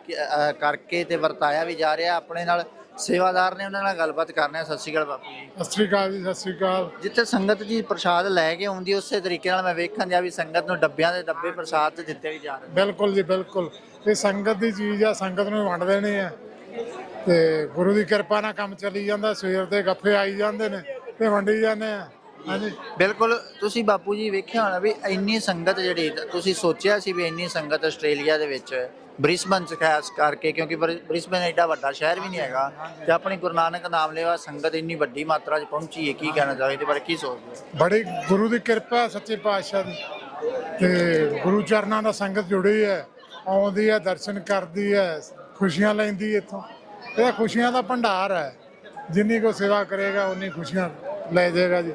ਕਰਕੇ ਤੇ ਵਰਤਾਇਆ ਵੀ ਜਾ ਰਿਹਾ ਆਪਣੇ ਨਾਲ ਸੇਵਾਦਾਰ ਨੇ ਉਹਨਾਂ ਨਾਲ ਗੱਲਬਾਤ ਕਰਨੇ ਆ ਸਤਿ ਸ਼੍ਰੀ ਅਕਾਲ ਬਾਪੂ ਜੀ। ਸਤਿ ਸ੍ਰੀ ਅਕਾਲ ਜੀ ਸਤਿ ਸ੍ਰੀ ਅਕਾਲ। ਜਿੱਥੇ ਸੰਗਤ ਜੀ ਪ੍ਰਸ਼ਾਦ ਲੈ ਕੇ ਆਉਂਦੀ ਉਸੇ ਤਰੀਕੇ ਨਾਲ ਮੈਂ ਵੇਖਣ ਦਿਆ ਵੀ ਸੰਗਤ ਨੂੰ ਡੱਬਿਆਂ ਦੇ ਡੱਬੇ ਪ੍ਰਸ਼ਾਦ ਤੇ ਦਿੱਤੇ ਵੀ ਜਾ ਰਹੇ। ਬਿਲਕੁਲ ਜੀ ਬਿਲਕੁਲ। ਇਹ ਸੰਗਤ ਦੀ ਚੀਜ਼ ਆ ਸੰਗਤ ਨੂੰ ਵੰਡ ਦੇਣੀ ਆ ਤੇ ਗੁਰੂ ਦੀ ਕਿਰਪਾ ਨਾਲ ਕੰਮ ਚੱਲੀ ਜਾਂਦਾ ਸਵੇਰ ਦੇ ਗੱਫੇ ਆਈ ਜਾਂਦੇ ਨੇ ਤੇ ਵੰਡੀ ਜਾਂਦੇ ਆ। ਹਾਂਜੀ। ਬਿਲਕੁਲ ਤੁਸੀਂ ਬਾਪੂ ਜੀ ਵੇਖਿਆ ਹੋਣਾ ਵੀ ਇੰਨੀ ਸੰਗਤ ਜਿਹੜੀ ਤੁਸੀਂ ਸੋਚਿਆ ਸੀ ਵੀ ਇੰਨੀ ਸੰਗਤ ਆਸਟ੍ਰੇਲੀਆ ਦੇ ਵਿੱਚ ਬ੍ਰਿਸਬਨ ਚ ਖਾਸ ਕਰਕੇ, ਕਿਉਂਕਿ ਬ੍ਰਿ- ਬ੍ਰਿਸਬਨ ਐਡਾ ਵੱਡਾ ਸ਼ਹਿਰ ਵੀ ਨਹੀਂ ਹੈਗਾ ਤੇ ਆਪਣੀ ਗੁਰੂ ਨਾਨਕ ਨਾਮ ਲੈਵਾ ਸੰਗਤ ਇੰਨੀ ਵੱਡੀ ਮਾਤਰਾ 'ਚ ਪਹੁੰਚੀ ਹੈ, ਕੀ ਕਹਿਣਾ ਚਾਹੋ ਇਹਦੇ ਬਾਰੇ ਕੀ ਸੋਚਦੇ ਹੋ? ਬੜੀ ਗੁਰੂ ਦੀ ਕਿਰਪਾ, ਸੱਚੇ ਪਾਤਸ਼ਾਹ ਦੀ। ਤੇ ਗੁਰੂ ਚਰਨਾਂ ਦਾ ਸੰਗਤ ਜੁੜੀ ਹੈ, ਆਉਂਦੀ ਹੈ, ਦਰਸ਼ਨ ਕਰਦੀ ਹੈ, ਖੁਸ਼ੀਆਂ ਲੈਂਦੀ ਹੈ ਇੱਥੋਂ। ਇਹ ਖੁਸ਼ੀਆਂ ਦਾ ਭੰਡਾਰ ਹੈ। ਜਿੰਨੀ ਕੋ ਸੇਵਾ ਕਰੇਗਾ, ਉਨੀ ਖੁਸ਼ੀਆਂ ਲੈ ਜਾਏਗਾ ਜੀ।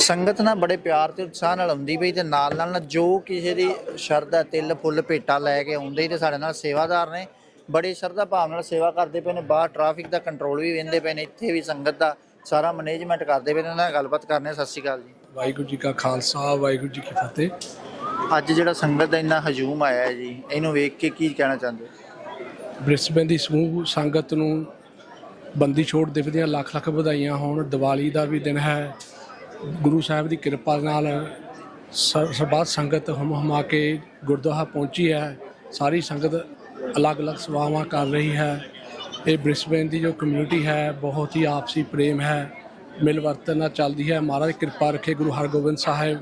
ਸੰਗਤ ਨਾਲ ਬੜੇ ਪਿਆਰ ਤੇ ਉਤਸ਼ਾਹ ਨਾਲ ਆਉਂਦੀ ਪਈ ਤੇ ਨਾਲ ਨਾਲ ਜੋ ਕਿਸੇ ਦੀ ਸ਼ਰਧਾ ਤਿਲ ਫੁੱਲ ਭੇਟਾ ਲੈ ਕੇ ਆਉਂਦੇ ਤੇ ਸਾਡੇ ਨਾਲ ਸੇਵਾਦਾਰ ਨੇ ਬੜੀ ਸ਼ਰਧਾ ਭਾਵ ਨਾਲ ਸੇਵਾ ਕਰਦੇ ਪਏ ਨੇ ਬਾਹਰ ਟ੍ਰੈਫਿਕ ਦਾ ਕੰਟਰੋਲ ਵੀ ਵੇਂਦੇ ਪਏ ਨੇ ਇੱਥੇ ਵੀ ਸੰਗਤ ਦਾ ਸਾਰਾ ਮੈਨੇਜਮੈਂਟ ਕਰਦੇ ਪਏ ਨੇ ਉਹਨਾਂ ਨਾਲ ਗੱਲਬਾਤ ਕਰਨੇ। ਸਤਿ ਸ਼੍ਰੀ ਅਕਾਲ ਜੀ ਵਾਹਿਗੁਰੂ ਜੀ ਕਾ ਖਾਲਸਾ ਵਾਹਿਗੁਰੂ ਜੀ ਕੀ ਫਤਿਹ ਅੱਜ ਜਿਹੜਾ ਸੰਗਤ ਦਾ ਇੰਨਾ ਹਜੂਮ ਆਇਆ ਹੈ ਜੀ ਇਹਨੂੰ ਵੇਖ ਕੇ ਕੀ ਕਹਿਣਾ ਚਾਹੁੰਦੇ? ਬ੍ਰਿਸਬਨ ਦੀ ਸਮੂਹ ਸੰਗਤ ਨੂੰ ਬੰਦੀ ਛੋੜ ਦਿਵਸ ਦੀਆਂ ਲੱਖ ਲੱਖ ਵਧਾਈਆਂ ਹੋਣ ਦੀਵਾਲੀ ਦਾ ਵੀ ਦਿਨ ਹੈ ਗੁਰੂ ਸਾਹਿਬ ਦੀ ਕਿਰਪਾ ਨਾਲ ਸ- ਸਰਬੱਤ ਸੰਗਤ ਹਮ ਹਮਾ ਕੇ ਗੁਰਦੁਆਰਾ ਪਹੁੰਚੀ ਹੈ। ਸਾਰੀ ਸੰਗਤ ਅਲੱਗ-ਅਲੱਗ ਸੇਵਾਵਾਂ ਕਰ ਰਹੀ ਹੈ। ਇਹ ਬ੍ਰਿਸਬੇਨ ਦੀ ਜੋ ਕਮਿਊਨਿਟੀ ਹੈ, ਬਹੁਤ ਹੀ ਆਪਸੀ ਪ੍ਰੇਮ ਹੈ। ਮਿਲਵਰਤਨ ਨਾਲ ਚੱਲਦੀ ਹੈ। ਮਹਾਰਾਜ ਕਿਰਪਾ ਰੱਖੇ ਗੁਰੂ ਹਰਗੋਬਿੰਦ ਸਾਹਿਬ,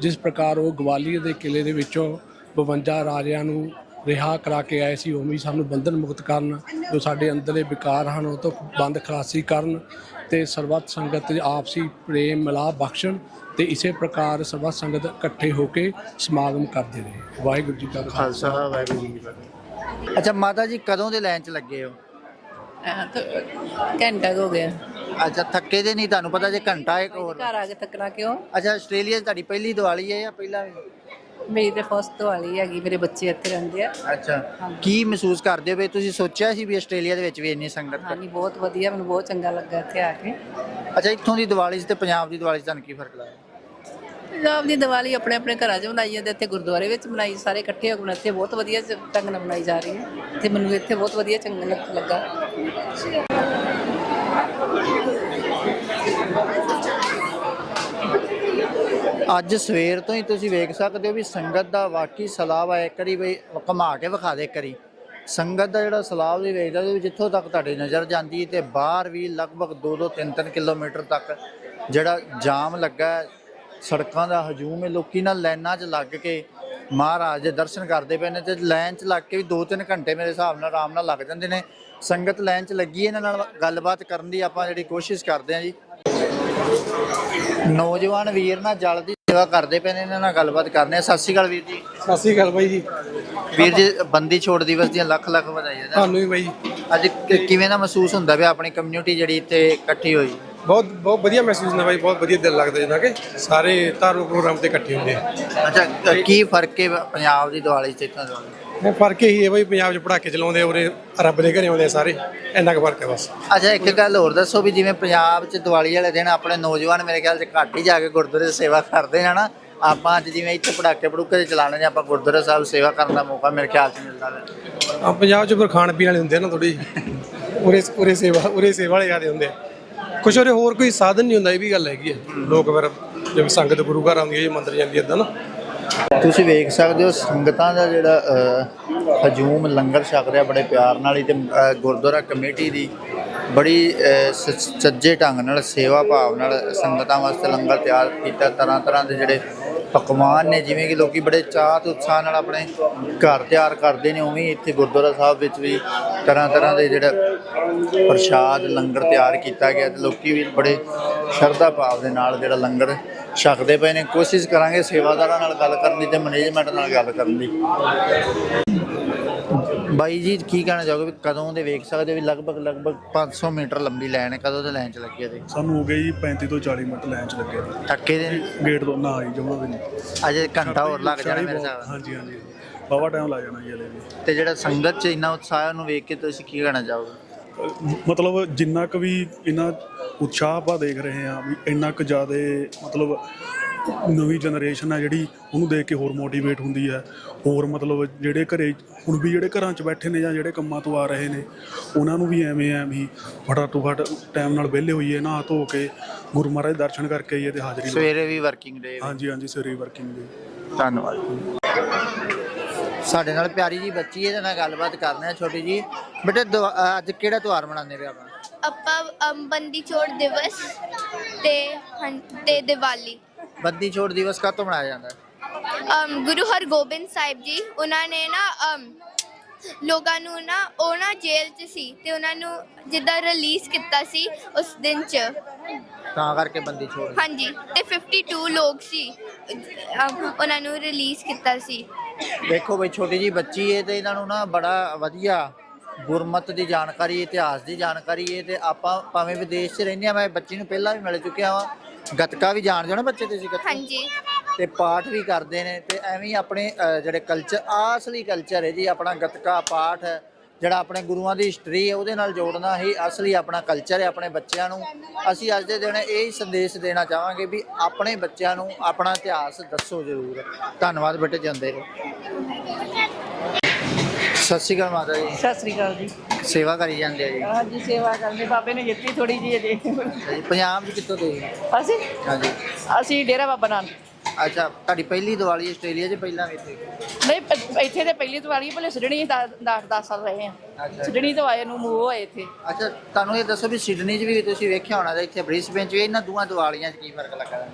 ਜਿਸ ਪ੍ਰਕਾਰ ਉਹ ਗਵਾਲੀਅਰ ਦੇ ਕਿਲੇ ਦੇ ਵਿੱਚੋਂ 52 ਰਾਜਿਆਂ ਨੂੰ ਰਿਹਾ ਕਰਾ ਕੇ ਆਏ ਸੀ, ਉਵੇਂ ਹੀ ਸਾਨੂੰ ਬੰਧਨ ਮੁਕਤ ਕਰਨ ਜੋ ਸਾਡੇ ਅੰਦਰਲੇ ਵਿਕਾਰ ਹਨ, ਉਹ ਤੋਂ ਬੰਦ ਖਲਾਸੀ ਕਰਨ ਤੇ ਸਰਬੱਤ ਸੰਗਤ ਦੇ ਆਪਸੀ ਪ੍ਰੇਮ ਮਿਲਾਪ ਬਖਸ਼ਣ ਤੇ ਇਸੇ ਪ੍ਰਕਾਰ ਸਰਬੱਤ ਸੰਗਤ ਇਕੱਠੇ ਹੋ ਕੇ ਸਮਾਗਮ ਕਰਦੇ ਰਹੇ। ਵਾਹਿਗੁਰੂ ਜੀ ਕਾ ਖਾਲਸਾ। ਵਾਹਿਗੁਰੂ ਜੀ ਕੀ ਫਤਿਹ। ਅੱਛਾ ਮਾਤਾ ਜੀ ਕਦੋਂ ਦੇ ਲਾਈਨ 'ਚ ਲੱਗੇ ਹੋ? ਘੰਟਾ ਹੋ ਗਿਆ। ਅੱਛਾ ਥੱਕੇ ਦੇ ਨਹੀਂ ਤੁਹਾਨੂੰ ਪਤਾ ਜੇ ਘੰਟਾ ਇੱਕ ਹੋਰ। ਘਰ ਆ ਕੇ ਤੱਕਣਾ ਕਿਉਂ? ਅੱਛਾ ਆਸਟ੍ਰੇਲੀਆ 'ਚ ਤੁਹਾਡੀ ਪਹਿਲੀ ਦੀਵਾਲੀ ਹੈ ਜਾਂ ਪਹਿਲਾਂ ਵੀ? ਮੇਰੀ ਤੇ ਫਸਟ ਵਾਲੀ ਹੈਗੀ ਮੇਰੇ ਬੱਚੇ ਇੱਥੇ ਰਹਿੰਦੇ ਆ। ਅੱਛਾ। ਕੀ ਮਹਿਸੂਸ ਕਰਦੇ ਹੋ ਵੀ ਤੁਸੀਂ ਸੋਚਿਆ ਸੀ ਵੀ ਆਸਟ੍ਰੇਲੀਆ ਦੇ ਵਿੱਚ ਵੀ ਇੰਨੀ ਸੰਗਤ ਹੈ? ਹਾਂਜੀ ਬਹੁਤ ਵਧੀਆ ਮੈਨੂੰ ਬਹੁਤ ਚੰਗਾ ਲੱਗਾ ਇੱਥੇ ਆ ਕੇ। ਅੱਛਾ ਇੱਥੋਂ ਦੀ ਦੀਵਾਲੀ 'ਚ ਤੇ ਪੰਜਾਬ ਦੀ ਦੀਵਾਲੀ 'ਚ ਤੁਹਾਨੂੰ ਕੀ ਫ਼ਰਕ ਲੱਗਦਾ? ਪੰਜਾਬ ਦੀ ਦੀਵਾਲੀ ਆਪਣੇ ਆਪਣੇ ਘਰਾਂ 'ਚ ਮਨਾਈ ਜਾਂਦੇ ਇੱਥੇ ਗੁਰਦੁਆਰੇ ਵਿੱਚ ਮਨਾਈ ਸਾਰੇ ਇਕੱਠੇ ਹੋ ਕੇ ਇੱਥੇ ਬਹੁਤ ਵਧੀਆ ਢੰਗ ਨਾਲ ਮਨਾਈ ਜਾ ਰਹੀ ਹੈ। ਤੇ ਮੈਨੂੰ ਇੱਥੇ ਬਹੁਤ ਵਧੀਆ ਚੰਗਾ ਲੱਗ- ਲੱਗਾ। ਅੱਜ ਸਵੇਰ ਤੋਂ ਹੀ ਤੁਸੀਂ ਵੇਖ ਸਕਦੇ ਹੋ ਵੀ ਸੰਗਤ ਦਾ ਵਾਕਈ ਸਲਾਬ ਹੈ ਇੱਕ ਬਈ ਘੁਮਾ ਕੇ ਵਿਖਾ ਦੇ ਇੱਕ ਸੰਗਤ ਦਾ ਜਿਹੜਾ ਸਲਾਬ ਦੀ ਵੇਖਦਾ ਵੀ ਜਿੱਥੋਂ ਤੱਕ ਤੁਹਾਡੀ ਨਜ਼ਰ ਜਾਂਦੀ ਤੇ ਬਾਹਰ ਵੀ ਲਗਭਗ 2-2 3-3 ਕਿਲੋਮੀਟਰ ਤੱਕ ਜਿਹੜਾ ਜਾਮ ਲੱਗਾ ਸੜਕਾਂ ਦਾ ਹਜੂਮ ਹੈ, ਲੋਕੀ ਨਾਲ ਲਾਈਨਾਂ 'ਚ ਲੱਗ ਕੇ ਮਹਾਰਾਜ ਦੇ ਦਰਸ਼ਨ ਕਰਦੇ ਪਏ ਨੇ ਤੇ ਲਾਈਨ 'ਚ ਲੱਗ ਕੇ ਵੀ 2-3 ਘੰਟੇ ਮੇਰੇ ਹਿਸਾਬ ਨਾਲ ਆਰਾਮ ਨਾਲ ਲੱਗ ਜਾਂਦੇ ਨੇ। ਸੰਗਤ ਲਾਈਨ 'ਚ ਲੱਗੀ ਇਹਨਾਂ ਨਾਲ ਗੱਲਬਾਤ ਕਰਨ ਦੀ ਆਪਾਂ ਜਿਹੜੀ ਕੋਸ਼ਿਸ਼ ਕਰਦੇ ਹਾਂ ਜੀ। ਨੌਜਵਾਨ ਵੀਰ ਨਾਲ ਜਲ ਦੀ ਸੇਵਾ ਕਰਦੇ ਪਏ ਨੇ ਇਹਨਾਂ ਨਾਲ ਗੱਲਬਾਤ ਕਰਨੇ ਆ। ਸਤਿ ਸ਼੍ਰੀ ਅਕਾਲ ਵੀਰ ਜੀ। ਸਤਿ ਸ਼੍ਰੀ ਅਕਾਲ ਬਾਈ ਜੀ। ਵੀਰ ਜੀ ਬੰਦੀ ਛੋੜ ਦਿਵਸ ਦੀਆਂ ਲੱਖ ਲੱਖ ਵਧਾਈਆਂ ਨੇ। ਤੁਹਾਨੂੰ ਵੀ ਬਾਈ ਅੱਜ ਕਿ- ਕਿਵੇਂ ਦਾ ਮਹਿਸੂਸ ਹੁੰਦਾ ਵੀ ਆਪਣੀ ਕਮਿਊਨਿਟੀ ਜਿਹੜੀ ਇੱਥੇ ਇਕੱਠੀ ਹੋਈ? ਬਹੁਤ ਬਹੁਤ ਵਧੀਆ ਮਹਿਸੂਸ ਹੁੰਦਾ ਬਾਈ ਬਹੁਤ ਵਧੀਆ ਦਿਲ ਲੱਗਦਾ ਜਿੱਦਾਂ ਕਿ ਸਾਰੇ ਧਾਰਮਿਕ ਪ੍ਰੋਗਰਾਮ ਤੇ ਇਕੱਠੇ ਹੁੰਦੇ ਆ। ਅੱਛਾ ਕ- ਕੀ ਫ਼ਰਕ ਹੈ ਪੰਜਾਬ ਦੀ ਦੀਵਾਲੀ ਤੇ ਇੱਥੋਂ ਦੀਵਾਲੀ ਇਹ ਫ਼ਰਕ ਇਹੀ ਹੈ ਬਾਈ ਪੰਜਾਬ 'ਚ ਪੜਾਕੇ ਚਲਾਉਂਦੇ ਉਰੇ ਰੱਬ ਦੇ ਘਰੇ ਆਉਂਦੇ ਆ ਸਾਰੇ। ਇੰਨਾ ਕੁ ਫ਼ਰਕ ਹੈ ਬਸ। ਅੱਛਾ ਇੱਕ ਗੱਲ ਹੋਰ ਦੱਸੋ ਵੀ ਜਿਵੇਂ ਪੰਜਾਬ 'ਚ ਦੀਵਾਲੀ ਵਾਲੇ ਦਿਨ ਆਪਣੇ ਨੌਜਵਾਨ ਮੇਰੇ ਖਿਆਲ 'ਚ ਘੱਟ ਹੀ ਜਾ ਕੇ ਗੁਰਦੁਆਰੇ 'ਚ ਸੇਵਾ ਕਰਦੇ ਆ ਨਾ ਆਪਾਂ ਅੱਜ ਜਿਵੇਂ ਇੱਥੇ ਪੜਾਕੇ ਪੜੂਕੇ ਚਲਾਣੇ ਨੇ ਆਪਾਂ ਗੁਰਦੁਆਰਾ ਸਾਹਿਬ ਸੇਵਾ ਕਰਨ ਦਾ ਮੌਕਾ ਮੇਰੇ ਖਿਆਲ 'ਚ ਮਿਲਦਾ ਹੈ ਆ ਪੰਜਾਬ 'ਚ ਫਿਰ ਖਾਣ ਪੀਣ ਵਾਲੇ ਹੁੰਦੇ ਆ ਨਾ ਥੋੜੀ ਉਰੇ ਉਰੇ ਸੇਵਾ ਉਰੇ ਸੇਵਾ ਵਾਲੇ ਜ਼ਿਆਦੇ ਹੁੰਦੇ ਆ। ਕੁਛ ਉਰੇ ਹੋਰ ਕੋਈ ਸਾਧਨ ਨਹੀਂ ਹੁੰਦਾ ਇਹ ਵੀ ਗੱਲ ਹੈਗੀ ਹੈ ਲੋਕ ਫਿਰ ਜਿਵੇਂ ਸੰਗਤ ਗੁਰੂ ਘਰ ਆਉਂਦੀ ਹੈ ਜੀ ਮੰਦਰ ਜਾਂਦੀ ਹੈ ਇਦਾਂ ਨਾ। ਤੁਸੀਂ ਵੇਖ ਸਕਦੇ ਹੋ ਸੰਗਤਾਂ ਦਾ ਜਿਹੜਾ ਹਜੂਮ ਲੰਗਰ ਛਕ ਰਿਹਾ ਬੜੇ ਪਿਆਰ ਨਾਲ ਹੀ ਤੇ ਗੁਰਦੁਆਰਾ ਕਮੇਟੀ ਦੀ ਬੜੀ ਸੱਜੇ ਢੰਗ ਨਾਲ ਸੇਵਾ ਭਾਵ ਨਾਲ ਸੰਗਤਾਂ ਵਾਸਤੇ ਲੰਗਰ ਤਿਆਰ ਕੀਤਾ। ਤਰ੍ਹਾਂ ਤਰ੍ਹਾਂ ਦੇ ਜਿਹੜੇ ਪਕਵਾਨ ਨੇ, ਜਿਵੇਂ ਕਿ ਲੋਕੀ ਬੜੇ ਚਾਹ ਤੇ ਉਤਸ਼ਾਹ ਨਾਲ ਆਪਣੇ ਘਰ ਤਿਆਰ ਕਰਦੇ ਨੇ, ਉਵੇਂ ਇੱਥੇ ਗੁਰਦੁਆਰਾ ਸਾਹਿਬ ਵਿੱਚ ਵੀ ਤਰ੍ਹਾਂ ਤਰ੍ਹਾਂ ਦੇ ਜਿਹੜਾ ਪ੍ਰਸ਼ਾਦ ਲੰਗਰ ਤਿਆਰ ਕੀਤਾ ਗਿਆ ਤੇ ਲੋਕੀ ਵੀ ਬੜੇ ਸ਼ਰਧਾ ਭਾਵ ਦੇ ਨਾਲ ਜਿਹੜਾ ਲੰਗਰ ਛਕਦੇ ਪਏ ਨੇ ਕੋਸ਼ਿਸ਼ ਕਰਾਂਗੇ ਸੇਵਾਦਾਰਾਂ ਨਾਲ ਗੱਲ ਕਰਨ ਦੀ ਤੇ ਮੈਨੇਜਮੈਂਟ ਨਾਲ ਗੱਲ ਕਰਨ ਦੀ। ਬਾਈ ਜੀ ਕੀ ਕਹਿਣਾ ਚਾਹੋਗੇ ਵੀ ਕਦੋਂ ਦੇ ਵੇਖ ਸਕਦੇ ਹੋ ਵੀ ਲਗਭਗ ਲਗਭਗ 500 ਮੀਟਰ ਲੰਬੀ ਲਾਈਨ ਹੈ ਕਦੋਂ ਦੇ ਲਾਈਨ 'ਚ ਲੱਗੀ ਹੈ ਸਾਨੂੰ ਹੋ ਗਏ ਜੀ 35 ਤੋਂ 40 ਮਿੰਟ ਲਾਈਨ 'ਚ ਲੱਗੇ ਨੇ ਥੱਕੇ ਦੇ? ਗੇਟ ਤੋਂ ਨਾ ਆਈ ਜਮਾ ਵੀ ਨਹੀਂ। ਅਜੇ ਘੰਟਾ ਹੋਰ ਲੱਗ ਜਾਣਾ ਮੇਰੇ ਹਿਸਾਬ ਨਾਲ। ਹਾਂਜੀ ਹਾਂਜੀ। ਬਾਵਾ ਟਾਈਮ ਲੱਗ ਜਾਣਾ ਜੀ ਹਲੇ ਵੀ। ਤੇ ਜਿਹੜਾ ਸੰਗਤ 'ਚ ਇੰਨਾ ਉਤਸ਼ਾਹ ਹੈ ਉਹਨੂੰ ਵੇਖ ਕੇ ਤੁਸੀਂ ਕੀ ਕਹਿਣਾ ਚਾਹੋਗੇ? ਮਤਲਬ ਜਿੰਨਾ ਕੁ ਵੀ ਇਹਨਾਂ ਉਤਸ਼ਾਹ ਆਪਾਂ ਦੇਖ ਰਹੇ ਹਾਂ ਵੀ ਇੰਨਾ ਕੁ ਜ਼ਿਆਦਾ ਮਤਲਬ ਨਵੀਂ ਜਨਰੇਸ਼ਨ ਹੈ ਜਿਹੜੀ ਉਹਨੂੰ ਦੇਖ ਕੇ ਹੋਰ ਮੋਟੀਵੇਟ ਹੁੰਦੀ ਹੈ ਹੋਰ ਮਤਲਬ ਜਿਹੜੇ ਘਰੇ ਹੁਣ ਵੀ ਜਿਹੜੇ ਘਰਾਂ 'ਚ ਬੈਠੇ ਨੇ ਜਾਂ ਜਿਹੜੇ ਕੰਮਾਂ ਤੋਂ ਆ ਰਹੇ ਨੇ ਉਹਨਾਂ ਨੂੰ ਵੀ ਐਵੇਂ ਆ ਵੀ ਫਟਾ ਤੋਂ ਫਟ ਟਾਈਮ ਨਾਲ ਵਿਹਲੇ ਹੋਈਏ ਨਹਾ ਧੋ ਕੇ ਗੁਰੂ ਮਹਾਰਾਜ ਦੇ ਦਰਸ਼ਨ ਕਰਕੇ ਆਈਏ ਤੇ ਹਾਜ਼ਰੀ। ਸਵੇਰੇ ਵੀ ਵਰਕਿੰਗ ਡੇ ਹਾਂਜੀ ਹਾਂਜੀ ਸਵੇਰੇ ਵਰਕਿੰਗ ਦੇ ਧੰਨਵਾਦ ਸਾਡੇ ਨਾਲ ਪਿਆਰੀ ਜੀ ਬੱਚੀ ਹੈ ਇਹਦੇ ਨਾਲ ਗੱਲਬਾਤ ਕਰਨੇ ਆ ਛੋਟੀ ਜੀ। ਬੇਟੇ ਅਹ ਅੱਜ ਕਿਹੜਾ ਤਿਉਹਾਰ ਮਨਾਉਂਦੇ ਪਏ ਆਪਾਂ? ਆਪਾਂ ਅਮ, ਬੰਦੀ ਛੋੜ ਦਿਵਸ ਤੇ ਹਨ- ਤੇ ਦੀਵਾਲੀ। ਬੰਦੀ ਛੋੜ ਦਿਵਸ ਕਦੋਂ ਮਨਾਇਆ ਜਾਂਦਾ? ਹੈ ਅਮ, ਗੁਰੂ ਹਰਗੋਬਿੰਦ ਸਾਹਿਬ ਜੀ ਉਹਨਾਂ ਨੇ ਨਾ ਅਮ, ਲੋਕਾਂ ਨੂੰ ਨਾ ਉਹ ਨਾ ਜੇਲ੍ਹ 'ਚ ਸੀ ਤੇ ਉਹਨਾਂ ਨੂੰ ਜਿੱਦਾਂ ਰਿਲੀਜ਼ ਕੀਤਾ ਸੀ ਉਸ ਦਿਨ 'ਚ। ਤਾਂ ਕਰਕੇ ਬੰਦੀ ਛੋੜ। ਹਾਂਜੀ ਤੇ 52 ਲੋਕ ਸੀ ਅਮ, ਉਹਨਾਂ ਨੂੰ ਰਿਲੀਜ਼ ਕੀਤਾ ਸੀ। ਦੇਖੋ ਬਈ ਛੋਟੀ ਜੀ ਬੱਚੀ ਹੈ ਤੇ ਇਹਨਾਂ ਨੂੰ ਨਾ ਬੜਾ ਵਧੀਆ ਗੁਰਮਤ ਦੀ ਜਾਣਕਾਰੀ ਇਤਿਹਾਸ ਦੀ ਜਾਣਕਾਰੀ ਹੈ ਤੇ ਆਪਾਂ ਭਾਵੇਂ ਵਿਦੇਸ਼ 'ਚ ਰਹਿੰਦੇ ਆ ਮੈਂ ਬੱਚੀ ਨੂੰ ਪਹਿਲਾਂ ਵੀ ਮਿਲ ਚੁੱਕਿਆ ਵਾਂ। ਗੱਤਕਾ ਵੀ ਜਾਣਦੇ ਹੋ ਨਾ ਬੱਚੇ ਤੁਸੀਂ ਗੱਤਕਾ? ਹਾਂਜੀ। ਤੇ ਪਾਠ ਵੀ ਕਰਦੇ ਨੇ ਤੇ ਐਵੇਂ ਹੀ ਆਪਣੇ ਜਿਹੜੇ ਕਲਚਰ ਅਸਲੀ ਕਲਚਰ ਹੈ ਜੀ ਆਪਣਾ ਗੱਤਕਾ ਪਾਠ ਹੈ ਜਿਹੜਾ ਆਪਣੇ ਗੁਰੂਆਂ ਦੀ ਹਿਸਟਰੀ ਹੈ ਉਹਦੇ ਨਾਲ ਜੋੜਨਾ ਹੀ ਅਸਲੀ ਆਪਣਾ ਕਲਚਰ ਹੈ ਆਪਣੇ ਬੱਚਿਆਂ ਨੂੰ। ਅਸੀਂ ਅੱਜ ਦੇ ਦਿਨ ਇਹ ਹੀ ਸੰਦੇਸ਼ ਦੇਣਾ ਚਾਹਾਂਗੇ ਵੀ ਆਪਣੇ ਬੱਚਿਆਂ ਨੂੰ ਆਪਣਾ ਇਤਿਹਾਸ ਦੱਸੋ ਜ਼ਰੂਰ। ਧੰਨਵਾਦ ਬੇਟੇ ਜਾਂਦੇ ਰਹੋ। ਸਤਿ ਸ਼੍ਰੀ ਅਕਾਲ ਮਾਤਾ ਜੀ। ਸਤਿ ਸ੍ਰੀ ਅਕਾਲ ਜੀ। ਸੇਵਾ ਕਰੀ ਜਾਂਦੇ ਆ ਜੀ। ਹਾਂਜੀ ਸੇਵਾ ਕਰਦੇ। ਬਾਬੇ ਨੇ ਦਿੱਤੀ ਥੋੜੀ ਜੀ ਅਜੇ। ਜੀ, ਪੰਜਾਬ ਦੀ ਕਿੱਥੋਂ ਦੇ ਅਸੀਂ? ਹਾਂਜੀ। ਅਸੀਂ ਡੇਰਾ ਬਾਬਾ ਨਾਨਕ। ਅੱਛਾ ਤੁਹਾਡੀ ਪਹਿਲੀ ਦੀਵਾਲੀ ਆਸਟ੍ਰੇਲੀਆ 'ਚ ਪਹਿਲਾਂ ਵੀ ਇੱਥੇ? ਨਹੀਂ ਪ- ਇੱਥੇ ਤੇ ਪਹਿਲੀ ਦੀਵਾਲੀ ਭਲੇ ਸਿਡਣੀ 10 10 ਸਾਲ ਰਹੇ ਆ। ਸਿਡਣੀ ਤੋਂ ਆਏ ਨੂੰ ਮੂੰਹ ਹੋਏ ਇੱਥੇ। ਅੱਛਾ ਤੁਹਾਨੂੰ ਇਹ ਦੱਸੋ ਵੀ ਸਿਡਨੀ 'ਚ ਵੀ ਤੁਸੀਂ ਵੇਖਿਆ ਹੋਣਾ ਤੇ ਇੱਥੇ ਬ੍ਰਿਸਬੇਨ 'ਚ ਵੀ ਇਹਨਾਂ ਦੋਵਾਂ ਦੀਵਾਲੀਆਂ 'ਚ ਕੀ ਫ਼ਰਕ ਲੱਗਾ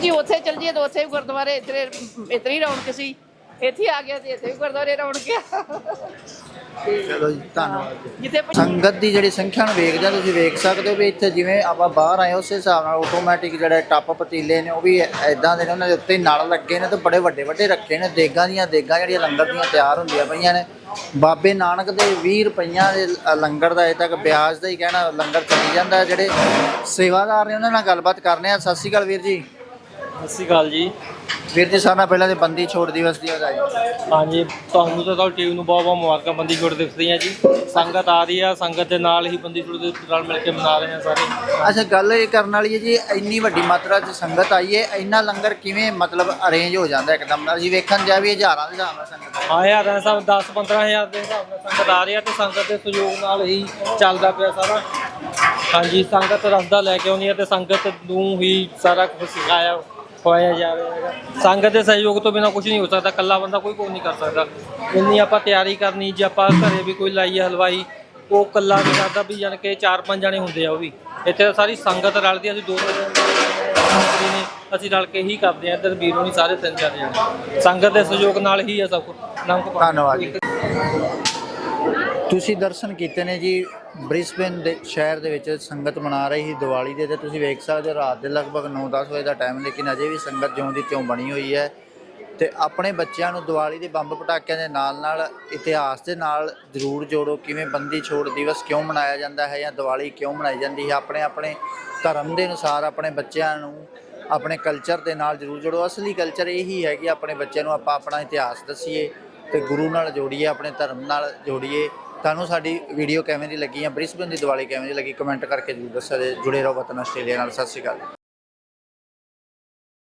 ਜੀ ਉੱਥੇ ਚਲ ਜੀਏ ਤਾਂ ਉੱਥੇ ਵੀ ਗੁਰਦੁਆਰੇ ਇੱਥੇ ਇਤਰੀ ਰੌਣਕ ਸੀ। ਇੱਥੇ ਆ ਗਿਆ ਤੇ ਇੱਥੇ ਵੀ ਗੁਰਦੁਆਰੇ ਰੌਣਕ ਆ। ਚਲੋ ਜੀ ਧੰਨਵਾਦ ਜੀ। ਜਿੱਥੇ ਪ- ਸੰਗਤ ਦੀ ਜਿਹੜੀ ਸੰਖਿਆ ਨੂੰ ਵੇਖਦੇ ਆ ਤੁਸੀਂ ਵੇਖ ਸਕਦੇ ਹੋ ਵੀ ਇੱਥੇ ਜਿਵੇਂ ਆਪਾਂ ਬਾਹਰ ਆਏ ਉਸੇ ਹਿਸਾਬ ਨਾਲ ਆਟੋਮੈਟਿਕ ਜਿਹੜੇ ਟੱਪ ਪਤੀਲੇ ਨੇ ਉਹ ਵੀ ਐਦਾਂ ਦੇ ਨੇ ਉਹਨਾਂ ਦੇ ਉੱਤੇ ਨਲ ਲੱਗੇ ਨੇ ਤੇ ਬੜੇ ਵੱਡੇ ਵੱਡੇ ਰੱਖੇ ਨੇ ਦੇਗਾਂ ਦੀਆਂ ਦੇਗਾਂ ਜਿਹੜੀਆਂ ਲੰਗਰ ਦੀਆਂ ਤਿਆਰ ਹੁੰਦੀਆਂ ਪਈਆਂ ਨੇ। ਬਾਬੇ ਨਾਨਕ ਦੇ 20 ਰੁਪਈਆਂ ਦੇ ਲ- ਲੰਗਰ ਦਾ ਅਜੇ ਤੱਕ ਵਿਆਜ ਦਾ ਹੀ ਕਹਿਣਾ ਲੰਗਰ ਚੱਲੀ ਜਾਂਦਾ ਹੈ। ਜਿਹੜੇ ਸੇਵਾਦਾਰ ਨੇ ਉਹਨਾਂ ਨਾਲ ਗੱਲਬਾਤ ਕਰਨੇ ਆ। ਸਤਿ ਸ਼੍ਰੀ ਅਕਾਲ ਵੀਰ ਜੀ। ਸਤਿ ਸ਼੍ਰੀ ਅਕਾਲ ਜੀ। ਵੀਰ ਜੀ ਨਾਲ ਪਹਿਲਾਂ ਤੇ ਬੰਦੀ ਛੋੜ ਦਿਵਸ ਦੀ ਵਧਾਈ। ਹਾਂਜੀ ਤੁਹਾਨੂੰ ਤਾਂ ਤੁਹਾਡੀ ਟੀਮ ਨੂੰ ਬਹੁਤ ਬਹੁਤ ਮੁਬਾਰਕਾਂ ਬੰਦੀ ਛੋੜ ਦਿਵਸ ਦੀਆਂ ਜੀ। ਸੰਗਤ ਆ ਰਹੀ ਆ ਸੰਗਤ ਦੇ ਨਾਲ ਹੀ ਬੰਦੀ ਛੋੜ ਦਿਵਸ ਨਾਲ ਮਿਲ ਕੇ ਮਨਾ ਰਹੇ ਆ ਸਾਰੇ। ਅੱਛਾ ਗੱਲ ਇਹ ਕਰਨ ਵਾਲੀ ਹੈ ਜੀ ਇੰਨੀ ਵੱਡੀ ਮਾਤਰਾ 'ਚ ਸੰਗਤ ਆਈ ਹੈ ਇੰਨਾ ਲੰਗਰ ਕਿਵੇਂ ਮਤਲਬ ਅਰੇਂਜ ਹੋ ਜਾਂਦਾ ਇੱਕਦਮ ਅਸੀਂ ਵੇਖਣ ਜਾ ਵੀ ਹਜ਼ਾਰਾਂ ਦੇ ਹਿਸਾਬ ਨਾਲ ਸੰਗਤ। ਹਾਂ। ਯਾਰ ਇਹ ਸਭ 10 15000 ਦੇ ਹਿਸਾਬ ਨਾਲ ਸੰਗਤ ਆ ਰਹੀ ਆ ਤੇ ਸੰਗਤ ਦੇ ਸਹਿਯੋਗ ਨਾਲ ਹੀ ਚੱਲਦਾ ਪਿਆ ਸਾਰਾ। ਹਾਂਜੀ ਸੰਗਤ ਰਸਦਾ ਲੈ ਕੇ ਆਉਂਦੀ ਆ ਤੇ ਸੰਗਤ ਨੂੰ ਹੀ ਸਾਰਾ ਕੁਝ ਸਿਖਾਇਆ। ਖਵਾਇਆ ਜਾ ਸੰਗਤ ਦੇ ਸਹਿਯੋਗ ਤੋਂ ਬਿਨਾ ਕੁਝ ਨਹੀਂ ਹੋ ਸਕਦਾ। ਇਕੱਲਾ ਬੰਦਾ ਕੋਈ ਕੁਝ ਨਹੀਂ ਕਰ ਸਕਦਾ। ਇੰਨੀ ਆਪਾਂ ਤਿਆਰੀ ਕਰਨੀ ਜੇ ਆਪਾਂ ਘਰੇ ਵੀ ਕੋਈ ਲਾਈਏ ਹਲਵਾਈ ਉਹ ਇਕੱਲਾ ਨਹੀਂ ਕਰਦਾ ਵੀ ਜਾਣ ਕੇ ਚਾਰ ਪੰਜ ਜਣੇ ਹੁੰਦੇ ਆ ਉਹ ਵੀ। ਇੱਥੇ ਤਾਂ ਸਾਰੀ ਸੰਗਤ ਰਲਦੀ ਆ, ਅਸੀਂ ਦੋ ਨੇ ਅਸੀਂ ਰਲ ਕੇ ਹੀ ਕਰਦੇ ਆ। ਇੱਧਰ ਵੀਰੋ ਨਹੀਂ ਸਾਰੇ ਤਿੰਨ ਚਾਰ ਜਣੇ। ਸੰਗਤ ਦੇ ਸਹਿਯੋਗ ਨਾਲ ਹੀ ਆ ਸਭ ਕੁਝ ਨਮਕ ਧੰਨਵਾਦ ਜੀ। ਤੁਸੀਂ ਦਰਸ਼ਨ ਕੀਤੇ ਨੇ ਜੀ, ਬ੍ਰਿਸਬੇਨ ਦੇ ਸ਼ਹਿਰ ਦੇ ਵਿੱਚ ਸੰਗਤ ਮਨਾ ਰਹੀ ਸੀ ਦੀਵਾਲੀ ਦੇ, ਤੇ ਤੁਸੀਂ ਵੇਖ ਸਕਦੇ ਹੋ ਰਾਤ ਦੇ ਲਗਭਗ 9-10 ਵਜੇ ਦਾ ਟਾਈਮ ਲੇਕਿਨ ਅਜੇ ਵੀ ਸੰਗਤ ਜਿਉਂ ਦੀ ਤਿਉਂ ਬਣੀ ਹੋਈ ਹੈ। ਤੇ ਆਪਣੇ ਬੱਚਿਆਂ ਨੂੰ ਦੀਵਾਲੀ ਦੇ ਬੰਬ ਪਟਾਕਿਆਂ ਦੇ ਨਾਲ ਨਾਲ ਇਤਿਹਾਸ ਦੇ ਨਾਲ ਜ਼ਰੂਰ ਜੋੜੋ, ਕਿਵੇਂ ਬੰਦੀ ਛੋੜ ਦਿਵਸ ਕਿਉਂ ਮਨਾਇਆ ਜਾਂਦਾ ਹੈ ਜਾਂ ਦੀਵਾਲੀ ਕਿਉਂ ਮਨਾਈ ਜਾਂਦੀ ਹੈ ਆਪਣੇ ਆਪਣੇ ਧਰਮ ਦੇ ਅਨੁਸਾਰ ਆਪਣੇ ਬੱਚਿਆਂ ਨੂੰ ਆਪਣੇ ਕਲਚਰ ਦੇ ਨਾਲ ਜ਼ਰੂਰ ਜੋੜੋ। ਅਸਲੀ ਕਲਚਰ ਇਹੀ ਹੈ ਕਿ ਆਪਣੇ ਬੱਚਿਆਂ ਨੂੰ ਆਪਾਂ ਆਪਣਾ ਇਤਿਹਾਸ ਦੱਸੀਏ ਤੇ ਗੁਰੂ ਨਾਲ ਜੋੜੀਏ, ਆਪਣੇ ਧਰਮ ਨਾਲ ਜੋੜੀਏ। ਤੁਹਾਨੂੰ ਸਾਡੀ ਵੀਡੀਓ ਕਿਵੇਂ ਦੀ ਲੱਗੀ ਜਾਂ ਬ੍ਰਿਸਬਨ ਦੀ ਦੀਵਾਲੀ ਕਿਵੇਂ ਦੀ ਲੱਗੀ? ਕਮੈਂਟ ਕਰਕੇ ਜ਼ਰੂਰ ਦੱਸਿਓ ਜੁੜੇ ਰਹੋ ਵਤਨ ਆਸਟ੍ਰੇਲੀਆ ਨਾਲ। ਸਤਿ ਸ਼੍ਰੀ ਅਕਾਲ।